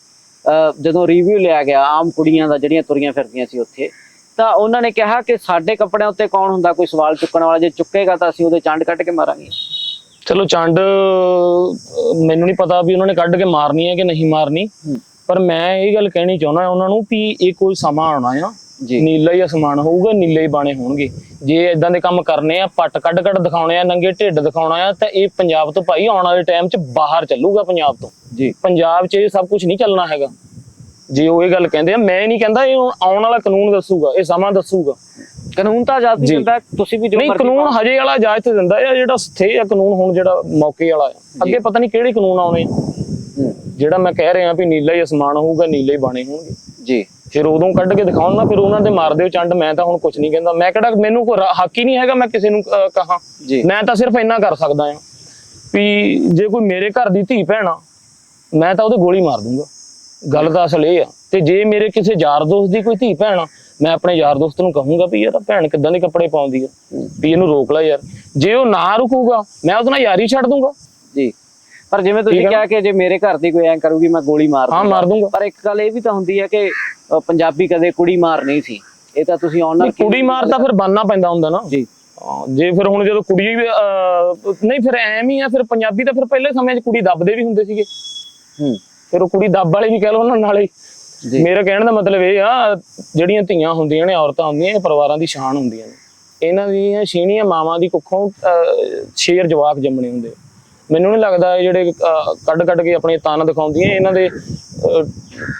ਅਹ, ਜਦੋਂ ਰਿਵਿਊ ਲਿਆ ਗਿਆ ਆਮ ਕੁੜੀਆਂ ਦਾ ਜਿਹੜੀਆਂ ਤੁਰੀਆਂ ਫਿਰਦੀਆਂ ਸੀ ਉੱਥੇ ਤਾਂ ਉਹਨਾਂ ਨੇ ਕਿਹਾ ਕਿ ਸਾਡੇ ਕੱਪੜਿਆਂ ਉੱਤੇ ਕੌਣ ਹੁੰਦਾ? ਕੋਈ ਸਵਾਲ ਚੁੱਕਣ ਵਾਲਾ ਜੇ ਚੁੱਕੇਗਾ ਤਾਂ ਅਸੀਂ ਉਹਦੇ ਚੰਡ ਕੱਢ ਕੇ ਮਾਰਾਂਗੇ। ਚਲੋ ਚੰਡ ਮੈਨੂੰ ਨਹੀਂ ਪਤਾ ਵੀ ਉਹਨਾਂ ਨੇ ਕੱਢ ਕੇ ਮਾਰਨੀ ਹੈ ਕਿ ਨਹੀਂ ਮਾਰਨੀ। ਪਰ ਮੈਂ ਇਹ ਗੱਲ ਕਹਿਣੀ ਚਾਹੁੰਦਾ ਉਹਨਾਂ ਨੂੰ ਵੀ ਇਹ ਕੋਈ ਸਮਾਂ ਆਉਣਾ ਆ ਜੀ। ਨੀਲਾ ਹੀ ਅਸਮਾਨ ਹੋਊਗਾ ਨੀਲੇ ਹੀ ਬਾਣੇ ਹੋਣਗੇ। ਜੇ ਇਦਾਂ ਦੇ ਕੰਮ ਕਰਨੇ ਆ ਪੱਟ ਕੱਢ ਕੱਢ ਦਿਖਾਉਣੇ ਆ ਨੰਗੇ ਢਿੱਡ ਦਿਖਾਉਣਾ ਆ ਤਾਂ ਇਹ ਪੰਜਾਬ ਤੋਂ ਭਾਈ ਆਉਣ ਵਾਲੇ ਟਾਈਮ 'ਚ ਬਾਹਰ ਚੱਲੂਗਾ ਪੰਜਾਬ ਤੋਂ। ਜੀ। ਪੰਜਾਬ 'ਚ ਇਹ ਸਭ ਕੁਝ ਨਹੀਂ ਚੱਲਣਾ ਹੈਗਾ। ਜੇ ਉਹ ਇਹ ਗੱਲ ਕਹਿੰਦੇ ਆ ਮੈਂ ਨਹੀਂ ਕਹਿੰਦਾ ਇਹ ਆਉਣ ਵਾਲਾ ਕਾਨੂੰਨ ਦੱਸੂਗਾ ਇਹ ਸਮਾਂ ਦੱਸੂਗਾ। ਕਾਨੂੰਨ ਤਾਂ ਆਜ਼ਾਦੀ ਜੀ। ਦਿੰਦਾ ਤੁਸੀਂ ਵੀ ਜੋ ਨਹੀਂ ਕਾਨੂੰਨ। ਹਜੇ ਵਾਲਾ ਇਜਾਜ਼ਤ ਦਿੰਦਾ ਆ ਜਿਹੜਾ ਸਥੇ ਆ ਕਾਨੂੰਨ ਹੁਣ ਜਿਹੜਾ ਮੌਕੇ ਵਾਲਾ ਆ। ਅੱਗੇ ਪਤਾ ਨਹੀਂ ਕਿਹੜੇ ਕਾਨੂੰਨ ਆਉਣੇ ਜਿਹੜਾ ਮੈਂ ਕਹਿ ਰਿਹਾ ਵੀ ਨੀਲਾ ਹੀ ਅਸਮਾਨ ਹੋਊਗਾ ਨੀਲੇ ਹੀ ਬਾਣੇ ਹੋਣਗੇ। ਜੀ। ਫਿਰ ਉਦੋਂ ਕੱਢ ਕੇ ਦਿਖਾਉਣ ਨਾ ਫਿਰ ਉਹਨਾਂ ਦੇ ਮਾਰ ਦਿਓ ਚੰਡ ਮੈਂ ਤਾਂ ਹੁਣ ਕੁਝ ਨਹੀਂ ਕਹਿੰਦਾ। ਮੈਂ ਕਿਹੜਾ ਮੈਨੂੰ ਕੋਈ ਹੱਕ ਹੀ ਨਹੀਂ ਹੈਗਾ ਮੈਂ ਕਿਸੇ ਨੂੰ ਕਹਾਂ। ਮੈਂ ਤਾਂ ਸਿਰਫ ਇੰਨਾ ਕਰ ਸਕਦਾ ਆ ਵੀ ਜੇ ਕੋਈ ਮੇਰੇ ਘਰ ਦੀ ਧੀ ਭੈਣ ਮੈਂ ਤਾਂ ਉਹਦੇ ਗੋਲੀ ਮਾਰ ਦੂੰਗਾ। ਗੱਲ ਤਾਂ ਅਸਲ ਇਹ ਆ। ਤੇ ਜੇ ਮੇਰੇ ਕਿਸੇ ਯਾਰ ਦੋਸਤ ਦੀ ਕੋਈ ਧੀ ਭੈਣ ਆ ਮੈਂ ਆਪਣੇ ਯਾਰ ਦੋਸਤ ਨੂੰ ਕਹੂੰਗਾ ਵੀ ਯਾਰ ਭੈਣ ਕਿੱਦਾਂ ਦੇ ਕੱਪੜੇ ਪਾਉਂਦੀ ਆ ਵੀ ਇਹਨੂੰ ਰੋਕ ਲੈ ਯਾਰ। ਜੇ ਉਹ ਨਾ ਰੁਕੂਗਾ ਮੈਂ ਉਹਦੇ ਨਾਲ ਯਾਰੀ ਛੱਡ ਦੂੰਗਾ। ਜੀ। ਪਰ ਜਿਵੇਂ ਤੁਸੀਂ? ਕਿਹਾ ਕਿ ਜੇ ਮੇਰੇ ਘਰ ਦੀ ਕੋਈ ਐਂ ਕਰੂਗੀ ਮੈਂ ਗੋਲੀ ਮਾਰ ਹਾਂ ਦੂੰਗਾ। ਮਾਰ ਦੂੰਗਾ। ਪਰ ਇੱਕ ਗੱਲ ਇਹ ਵੀ ਤਾਂ ਹੁੰਦੀ ਹੈ ਕਿ ਪੰਜਾਬੀ ਕਦੇ ਕੁੜੀ ਮਾਰ ਨਹੀਂ ਸੀ। ਇਹ ਤਾਂ ਤੁਸੀਂ ਆਨਰ ਕੁੜੀ ਮਾਰ ਤਾਂ ਫਿਰ ਬੰਨਣਾ ਪੈਂਦਾ ਹੁੰਦਾ ਨਾ। ਜੀ। ਹਾਂ, ਜੇ ਫਿਰ ਹੁਣ ਜਦੋਂ ਕੁੜੀ ਨਹੀਂ ਫਿਰ ਐਵੇਂ ਹੀ ਆ ਫਿਰ ਪੰਜਾਬੀ ਤਾਂ ਫਿਰ ਪਹਿਲੇ ਸਮੇਂ 'ਚ ਕੁੜੀ ਦੱਬਦੇ ਵੀ ਹੁੰਦੇ ਸੀਗੇ। ਹੂੰ। ਫਿਰ ਉਹ ਕੁੜੀ ਦੱਬ ਵਾਲੇ ਵੀ ਕਹਿ ਲਓ ਉਹਨਾਂ ਨਾਲੇ। ਮੇਰਾ ਕਹਿਣ ਦਾ ਮਤਲਬ ਇਹ ਆ ਜਿਹੜੀਆਂ ਧੀਆਂ ਹੁੰਦੀਆਂ ਨੇ ਔਰਤਾਂ ਹੁੰਦੀਆਂ ਇਹ ਪਰਿਵਾਰਾਂ ਦੀ ਸ਼ਾਨ ਹੁੰਦੀਆਂ ਨੇ। ਇਹਨਾਂ ਦੀਆਂ ਛੀਣੀਆਂ ਮਾਵਾਂ ਦੀ ਕੁੱਖੋਂ ਸ਼ੇਰ ਜਵਾਕ ਜੰਮਣੇ ਹੁੰਦੇ। ਮੈਨੂੰ ਨਹੀਂ ਲੱਗਦਾ ਇਹ ਜਿਹੜੇ ਕੱਢ ਕੱਢ ਕੇ ਆਪਣੀ ਤਾਨ ਦਿਖਾਉਂਦੀਆਂ ਇਹਨਾਂ ਦੇ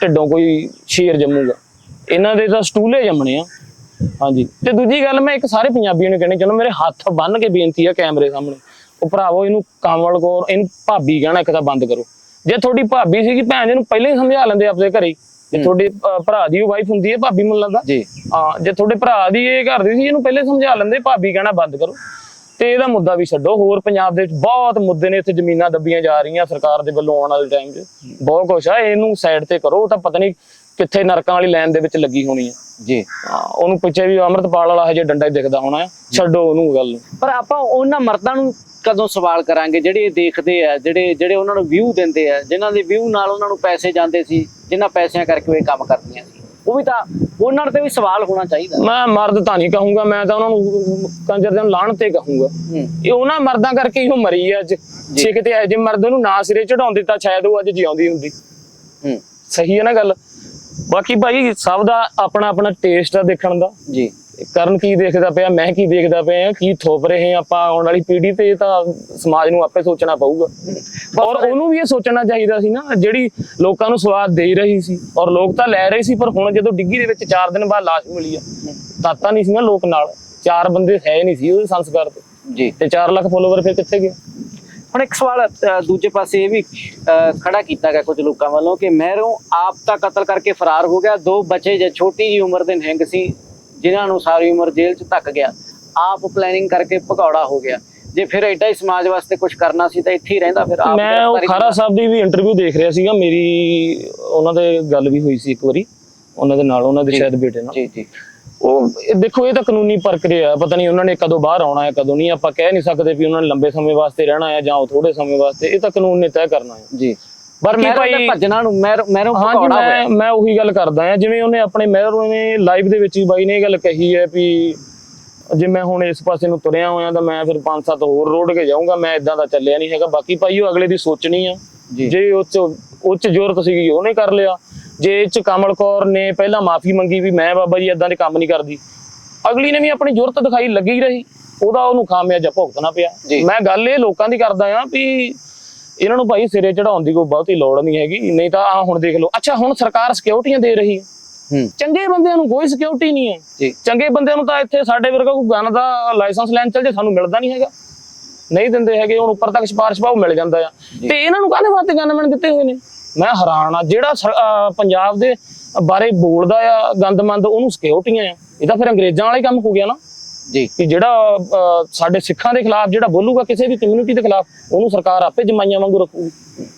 ਢਿੱਡੋਂ ਕੋਈ ਸ਼ੇਰ ਜੰਮੂਗਾ। ਇਹਨਾਂ ਦੇ ਤਾਂ ਸਟੂਲੇ ਜੰਮਣੇ ਆ। ਹਾਂਜੀ। ਤੇ ਦੂਜੀ ਗੱਲ ਮੈਂ ਇੱਕ ਸਾਰੇ ਪੰਜਾਬੀਆਂ ਨੂੰ ਕਹਿਣੀ ਚਾਹੁੰਦਾ ਮੇਰੇ ਹੱਥ ਬੰਨ ਕੇ ਬੇਨਤੀ ਆ ਕੈਮਰੇ ਸਾਹਮਣੇ। ਉਹ ਭਰਾਵੋ ਇਹਨੂੰ ਕਮਲ ਕੌਰ ਇਹਨੂੰ ਭਾਬੀ ਕਹਿਣਾ ਇੱਕ ਤਾਂ ਬੰਦ ਕਰੋ। ਜੇ ਤੁਹਾਡੀ ਭਾਬੀ ਸੀਗੀ ਭੈਣ ਜੀ ਨੂੰ ਪਹਿਲਾਂ ਹੀ ਸਮਝਾ ਲੈਂਦੇ ਆਪਦੇ ਘਰੇ। ਜੇ ਤੁਹਾਡੇ ਭਰਾ ਦੀ ਵਾਈਫ ਹੁੰਦੀ ਹੈ ਭਾਬੀ ਮੈਨੂੰ ਲੱਗਦਾ ਜੀ। ਹਾਂ ਜੇ ਤੁਹਾਡੇ ਭਰਾ ਦੀ ਇਹ ਘਰ ਦੀ ਸੀ ਇਹਨੂੰ ਪਹਿਲੇ ਸਮਝਾ ਲੈਂਦੇ ਭਾਬੀ ਕਹਿਣਾ ਬੰਦ ਕਰੋ। ਤੇ ਇਹਦਾ ਮੁੱਦਾ ਵੀ ਛੱਡੋ ਹੋਰ ਪੰਜਾਬ ਦੇ ਵਿੱਚ ਬਹੁਤ ਮੁੱਦੇ ਨੇ ਇੱਥੇ ਜ਼ਮੀਨਾਂ ਦੱਬੀਆਂ ਜਾ ਰਹੀਆਂ ਸਰਕਾਰ ਦੇ ਵੱਲੋਂ ਆਉਣ ਵਾਲੇ ਟਾਈਮ 'ਚ। ਬਹੁਤ ਕੁਛ ਆ ਇਹਨੂੰ ਸਾਈਡ ਤੇ ਕਰੋ ਉਹ ਤਾਂ ਪਤਾ ਨਹੀਂ ਕਿੱਥੇ ਨਰਕਾਂ ਵਾਲੀ ਲਾਈਨ ਦੇ ਵਿੱਚ ਲੱਗੀ ਹੋਣੀ ਹੈ। ਜੀ। ਹਾਂ, ਉਹਨੂੰ ਪਿੱਛੇ ਵੀ ਅੰਮ੍ਰਿਤਪਾਲ ਵਾਲਾ ਹਜੇ ਡੰਡਾ ਹੀ ਦਿਖਦਾ ਹੋਣਾ ਛੱਡੋ ਉਹਨੂੰ ਗੱਲ ਨੂੰ। ਪਰ ਆਪਾਂ ਉਹਨਾਂ ਮਰਦਾਂ ਨੂੰ ਕਦੋਂ ਸਵਾਲ ਕਰਾਂਗੇ? ਜਿਹੜੇ ਦੇਖਦੇ ਆ ਜਿਹੜੇ ਜਿਹੜੇ ਉਹਨਾਂ ਨੂੰ ਵਿਊ ਦਿੰਦੇ ਆ ਜਿਨ੍ਹਾਂ ਦੇ ਵਿਊ ਨਾਲ ਉਹਨਾਂ ਨੂੰ ਪੈਸੇ ਜਾਂਦੇ ਸੀ ਜਿਨ੍ਹਾਂ ਪੈਸਿਆਂ ਕਰਕੇ ਉਹ ਇਹ ਕੰਮ ਕਰਦੀਆਂ ਸੀ ਉਹ ਵੀ ਤਾਂ ਉਹਨਾਂ ਤੇ ਵੀ ਸਵਾਲ ਹੋਣਾ ਚਾਹੀਦਾ। ਮੈਂ ਮਰਦ ਤਾਂ ਨਹੀਂ ਕਹੂੰਗਾ ਮੈਂ ਤਾਂ ਉਹਨਾਂ ਨੂੰ ਕੰਜਰ ਦੇ ਲਾਣ ਤੇ ਕਹੂੰਗਾ। ਇਹ ਉਹਨਾਂ ਮਰਦਾਂ ਕਰਕੇ ਹੀ ਉਹ ਮਰੀ ਅੱਜ। ਜੇ। ਕਿਤੇ ਇਹ ਜੇ ਮਰਦ ਨੂੰ ਨਾ ਸਿਰੇ ਚੜਾਉਂਦੇ ਤਾਂ ਸ਼ਾਇਦ ਉਹ ਅੱਜ ਜਿਉਂਦੀ ਹੁੰਦੀ। ਸਹੀ ਹੈ ਨਾ ਗੱਲ? ਬਾਕੀ ਭਾਈ ਸਭ ਦਾ ਆਪਣਾ ਆਪਣਾ ਟੇਸਟ ਆ ਦੇਖਣ ਦਾ। ਜੀ। ਕਰਨ ਕੀ ਦੇਖਦਾ ਪਿਆ ਮੈਂ ਕੀ ਦੇਖਦਾ ਪਿਆ ਕੀ ਥੋਪ ਰਹੇ ਆਪਾਂ ਆਉਣ ਵਾਲੀ ਪੀੜ੍ਹੀ ਤੇ ਤਾਂ ਸਮਾਜ ਨੂੰ ਆਪੇ ਸੋਚਣਾ ਪਊਗਾ। ਔਰ ਉਹਨੂੰ ਵੀ ਇਹ ਸੋਚਣਾ ਚਾਹੀਦਾ ਸੀ ਨਾ ਜਿਹੜੀ ਲੋਕਾਂ ਨੂੰ ਸਵਾਦ ਦੇ ਰਹੀ ਸੀ। ਔਰ ਲੋਕ ਤਾਂ ਲੈ ਰਹੇ ਸੀ ਪਰ ਹੁਣ ਜਦੋਂ ਡਿੱਗੀ ਦੇ ਵਿੱਚ 4 ਦਿਨ ਬਾਅਦ ਲਾਸ਼ ਮਿਲੀ ਆ ਤਾਂ ਤਾਂ ਨਹੀਂ ਸੀ ਨਾ ਲੋਕ ਨਾਲ। ਚਾਰ ਬੰਦੇ ਹੈ ਨਹੀਂ ਸੀ ਉਹਦੇ ਸੰਸਕਾਰ ਤੇ। ਜੀ। ਤੇ 4 ਲੱਖ ਫੋਲੋਵਰ ਫਿਰ ਕਿੱਥੇ ਗਏ? ਹੁਣ ਇੱਕ ਸਵਾਲ ਦੂਜੇ ਪਾਸੇ ਇਹ ਵੀ ਖੜਾ ਕੀਤਾ ਗਿਆ ਕੁਝ ਲੋਕਾਂ ਵੱਲੋਂ ਕਿ ਮਹਿਰੋਂ ਆਪ ਤਾਂ ਕਤਲ ਕਰਕੇ ਫਰਾਰ ਹੋ ਗਿਆ ਦੋ ਬੱਚੇ ਜੇ ਛੋਟੀ ਜੀ ਉਮਰ ਦੇ ਨਿਹੰਗ ਸੀ ਜਿਨ੍ਹਾਂ ਨੂੰ ਸਾਰੀ ਉਮਰ ਜੇਲ੍ਹ 'ਚ ਧੱਕ ਗਿਆ ਆਪ ਪਲੈਨਿੰਗ ਕਰਕੇ ਭਗੌੜਾ ਹੋ ਗਿਆ। ਜੇ ਫਿਰ ਐਡਾ ਹੀ ਸਮਾਜ ਵਾਸਤੇ ਕੁਝ ਕਰਨਾ ਸੀ ਤਾਂ ਇੱਥੇ ਹੀ ਰਹਿੰਦਾ ਫਿਰ ਆਪ ਮੈਂ ਉਹ ਖਾਰਾ ਸਾਹਿਬ ਦੀ ਵੀ ਇੰਟਰਵਿਊ ਦੇਖ ਰਿਹਾ ਸੀਗਾ ਮੇਰੀ ਉਹਨਾਂ ਦੇ ਗੱਲ ਵੀ ਹੋਈ ਸੀ ਇੱਕ ਵਾਰੀ ਉਹਨਾਂ ਦੇ ਨਾਲ ਉਹਨਾਂ ਦੇ ਸ਼ਾਇਦ ਬੇਟੇ ਨਾਲ। ਜੀ ਜੀ। ਉਹ ਇਹ ਦੇਖੋ ਇਹ ਤਾਂ ਕਾਨੂੰਨੀ ਪ੍ਰਕਿਰਿਆ ਹੈ ਪਤਾ ਨਹੀਂ ਉਹਨਾਂ ਨੇ ਕਦੋਂ ਬਾਹਰ ਆਉਣਾ ਹੈ ਕਦੋਂ ਨਹੀਂ ਆਪਾਂ ਕਹਿ ਨਹੀਂ ਸਕਦੇ ਵੀ ਉਹਨਾਂ ਨੇ ਲੰਬੇ ਸਮੇਂ ਵਾਸਤੇ ਰਹਿਣਾ ਹੈ ਜਾਂ ਉਹ ਥੋੜੇ ਸਮੇਂ ਵਾਸਤੇ ਇਹ ਤਾਂ ਕਾਨੂੰਨ ਨੇ ਤੈਅ ਕਰਨਾ ਹੈ। ਜੀ। ਮਹਿਰੋਂ ਭਾਈ ਦੇ ਭੱਜਣਾ ਨੂੰ ਮਹਿਰੋਂ ਮਹਿਰੋਂ ਹਾਂਜੀ ਮੈਂ ਮੈਂ ਉਹੀ ਗੱਲ ਕਰਦਾ ਹਾਂ ਜਿਵੇਂ ਉਹਨੇ ਆਪਣੇ ਮਹਿਰ ਨੇ ਲਾਈਵ ਦੇ ਵਿੱਚ ਵੀ ਬਾਈ ਨੇ ਇਹ ਗੱਲ ਕਹੀ ਹੈ ਵੀ ਜੇ ਮੈਂ ਹੁਣ ਇਸ ਪਾਸੇ ਨੂੰ ਤੁਰਿਆ ਹੋਇਆ ਤਾਂ ਮੈਂ ਫਿਰ ਪੰਜ ਸੱਤ ਹੋਰ ਰੋਡ ਕੇ ਜਾਊਂਗਾ ਮੈਂ ਇਦਾਂ ਦਾ ਚੱਲਿਆ ਨਹੀਂ ਹੈਗਾ। ਬਾਕੀ ਭਾਈ ਉਹ ਅਗਲੇ ਦੀ ਸੋਚਣੀ ਆ। ਜੀ। ਜੇ ਉੱਚ ਉੱਚ ਜ਼ੋਰਤ ਸੀਗੀ ਉਹਨੇ ਕਰ ਲਿਆ। ਜੇ ਇਹ ਚ ਕਮਲ ਕੌਰ ਨੇ ਪਹਿਲਾਂ ਮਾਫੀ ਮੰਗੀ ਵੀ ਮੈਂ ਬਾਬਾ ਜੀ ਇਦਾਂ ਦੇ ਕੰਮ ਨਹੀਂ ਕਰਦੀ। ਅਗਲੀ ਨੇ ਵੀ ਆਪਣੀ ਜ਼ਰੂਰਤ ਦਿਖਾਈ ਲੱਗੀ ਰਹੀ। ਉਹਦਾ ਉਹਨੂੰ ਖਾਮਿਆਜਾ ਭੁਗਤਣਾ ਪਿਆ। ਜੀ। ਮੈਂ ਗੱਲ ਇਹ ਲੋਕਾਂ ਦੀ ਕਰਦਾ ਆ ਵੀ ਇਹਨਾਂ ਨੂੰ ਭਾਈ ਸਿਰੇ ਚੜਾਉਣ ਦੀ ਕੋਈ ਬਹੁਤੀ ਲੋੜ ਨਹੀਂ ਹੈਗੀ ਨਹੀਂ ਤਾਂ ਆ ਹੁਣ ਦੇਖ ਲਓ। ਅੱਛਾ ਹੁਣ ਸਰਕਾਰ ਸਿਕਿਉਰਟੀਆਂ ਦੇ ਰਹੀ ਹੈ। ਚੰਗੇ ਬੰਦਿਆਂ ਨੂੰ ਕੋਈ ਸਿਕਿਉਰਿਟੀ ਨਹੀਂ ਹੈ। ਚੰਗੇ ਬੰਦਿਆਂ ਨੂੰ ਤਾਂ ਇੱਥੇ ਸਾਡੇ ਵਰਗਾ ਕੋਈ ਗਨ ਦਾ ਲਾਇਸੈਂਸ ਲੈਣ ਚੱਲ ਜੇ ਸਾਨੂੰ ਮਿਲਦਾ ਨਹੀਂ ਹੈਗਾ। ਨਹੀਂ ਦਿੰਦੇ ਹੈਗੇ ਹੁਣ ਉੱਪਰ ਤੱਕ ਸਿਫਾਰਿਸ਼ ਭਾਵ ਮਿਲ ਜਾਂਦਾ ਆ। ਤੇ ਇਹਨਾਂ ਨੂੰ ਕਾਹਦੇ ਵਾਸਤੇ ਗਨਮੈਨ ਦਿੱਤੇ ਹੋਏ ਨੇ? ਮੈਂ ਹੈਰਾਨ ਆ ਜਿਹੜਾ ਪੰਜਾਬ ਦੇ ਬਾਰੇ ਬੋਲਦਾ ਆ ਗੰਦਮੰਦ ਉਹਨੂੰ ਸਿਕਿਉਰਟੀਆਂ ਆ। ਇਹ ਤਾਂ ਫਿਰ ਅੰਗਰੇਜ਼ਾਂ ਵਾਲਾ ਹੀ ਕੰਮ ਹੋ ਗਿਆ ਨਾ। ਜੀ। ਕਿ ਜਿਹੜਾ ਅਹ, ਸਾਡੇ ਸਿੱਖਾਂ ਦੇ ਖਿਲਾਫ ਜਿਹੜਾ ਬੋਲੂਗਾ ਕਿਸੇ ਵੀ ਕਮਿਊਨਿਟੀ ਦੇ ਖਿਲਾਫ ਉਹਨੂੰ ਸਰਕਾਰ ਆਪੇ ਜਮਾਈਆਂ ਵਾਂਗੂ ਰੱਖੂਗੀ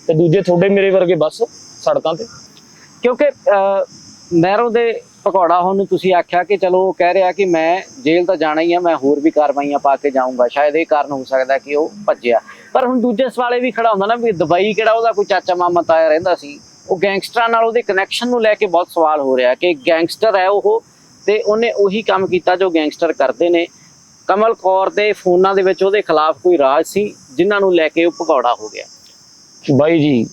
ਤੇ ਦੂਜੇ ਤੁਹਾਡੇ ਮੇਰੇ ਵਰਗੇ ਬਸ ਸੜਕਾਂ ਤੇ। ਕਿਉਂਕਿ ਅਹ, ਮਹਿਰੋਂ ਦੇ ਪਕੌੜਾ ਹੋਣ ਤੁਸੀਂ ਆਖਿਆ ਕਿ ਚਲੋ ਉਹ ਕਹਿ ਰਿਹਾ ਕਿ ਮੈਂ ਜੇਲ੍ਹ ਤਾਂ ਜਾਣਾ ਹੀ ਆ ਮੈਂ ਹੋਰ ਵੀ ਕਾਰਵਾਈਆਂ ਪਾ ਕੇ ਜਾਊਂਗਾ। ਸ਼ਾਇਦ ਇਹ ਕਾਰਨ ਹੋ ਸਕਦਾ ਕਿ ਉਹ ਭੱਜਿਆ। ਪਰ ਹੁਣ ਦੂਜੇ ਸਵਾਲੇ ਵੀ ਖੜਾ ਹੁੰਦਾ ਨਾ ਵੀ ਦੁਬਈ ਕਿਹੜਾ ਉਹਦਾ ਕੋਈ ਚਾਚਾ ਮਾਮਾ ਤਾਇਆ ਰਹਿੰਦਾ ਸੀ। ਉਹ ਗੈਂਗਸਟਰਾਂ ਨਾਲ ਉਹਦੇ ਕਨੈਕਸ਼ਨ ਨੂੰ ਲੈ ਕੇ ਬਹੁਤ ਸਵਾਲ ਹੋ ਰਿਹਾ ਕਿ ਗੈਂਗਸਟਰ ਹੈ ਉਹ ਤੇ ਉਹਨੇ ਉਹੀ ਕੰਮ ਕੀਤਾ ਜੋ ਗੈਂਗਸਟਰ ਕਰਦੇ ਨੇ। ਕਮਲ ਕੌਰ ਦੇ ਫੋਨਾਂ ਦੇ ਵਿੱਚ ਉਹਦੇ ਖਿਲਾਫ ਕੋਈ ਰਾਜ ਸੀ ਜਿਨ੍ਹਾਂ ਨੂੰ ਲੈ ਕੇ ਉਹ ਭਗੌੜਾ ਹੋ ਗਿਆ। ਬਾਈ ਜੀ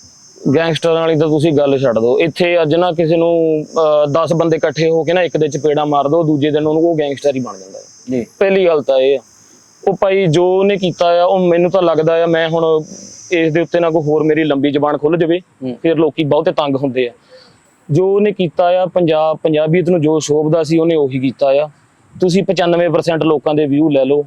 ਗੈਂਗਸਟਰਾਂ ਵਾਲੀ ਤਾਂ ਤੁਸੀਂ ਗੱਲ ਛੱਡ ਦਿਓ। ਇੱਥੇ ਅੱਜ ਨਾ ਕਿਸੇ ਨੂੰ 10 ਬੰਦੇ ਇਕੱਠੇ ਹੋ ਕੇ ਨਾ ਇੱਕ ਦੇ ਚਪੇੜਾ ਮਾਰ ਦੋ ਦੂਜੇ ਦਿਨ ਉਹਨੂੰ ਉਹ ਗੈਂਗਸਟਰ ਹੀ ਬਣ ਜਾਂਦਾ ਹੈ। ਜੀ। ਪਹਿਲੀ ਗੱਲ ਤਾਂ ਇਹ ਆ। ਉਹ ਭਾਈ ਜੋ ਉਹਨੇ ਕੀਤਾ ਆ ਉਹ ਮੈਨੂੰ ਤਾਂ ਲੱਗਦਾ ਆ ਮੈਂ ਹੁਣ ਇਸ ਦੇ ਉੱਤੇ ਨਾ ਕੋਈ ਹੋਰ ਮੇਰੀ ਲੰਬੀ ਜ਼ਬਾਨ ਖੁੱਲ ਜਾਵੇ। ਫਿਰ ਲੋਕੀ ਬਹੁਤੇ ਤੰਗ ਹੁੰਦੇ ਆ। ਜੋ ਉਹਨੇ ਕੀਤਾ ਆ ਪੰਜਾਬ ਪੰਜਾਬੀਅਤ ਨੂੰ ਜੋ ਸ਼ੋਭਦਾ ਸੀ ਉਹਨੇ ਉਹੀ ਕੀਤਾ ਆ। ਤੁਸੀਂ 95% ਲੋਕਾਂ ਦੇ ਵਿਊ ਲੈ ਲਓ।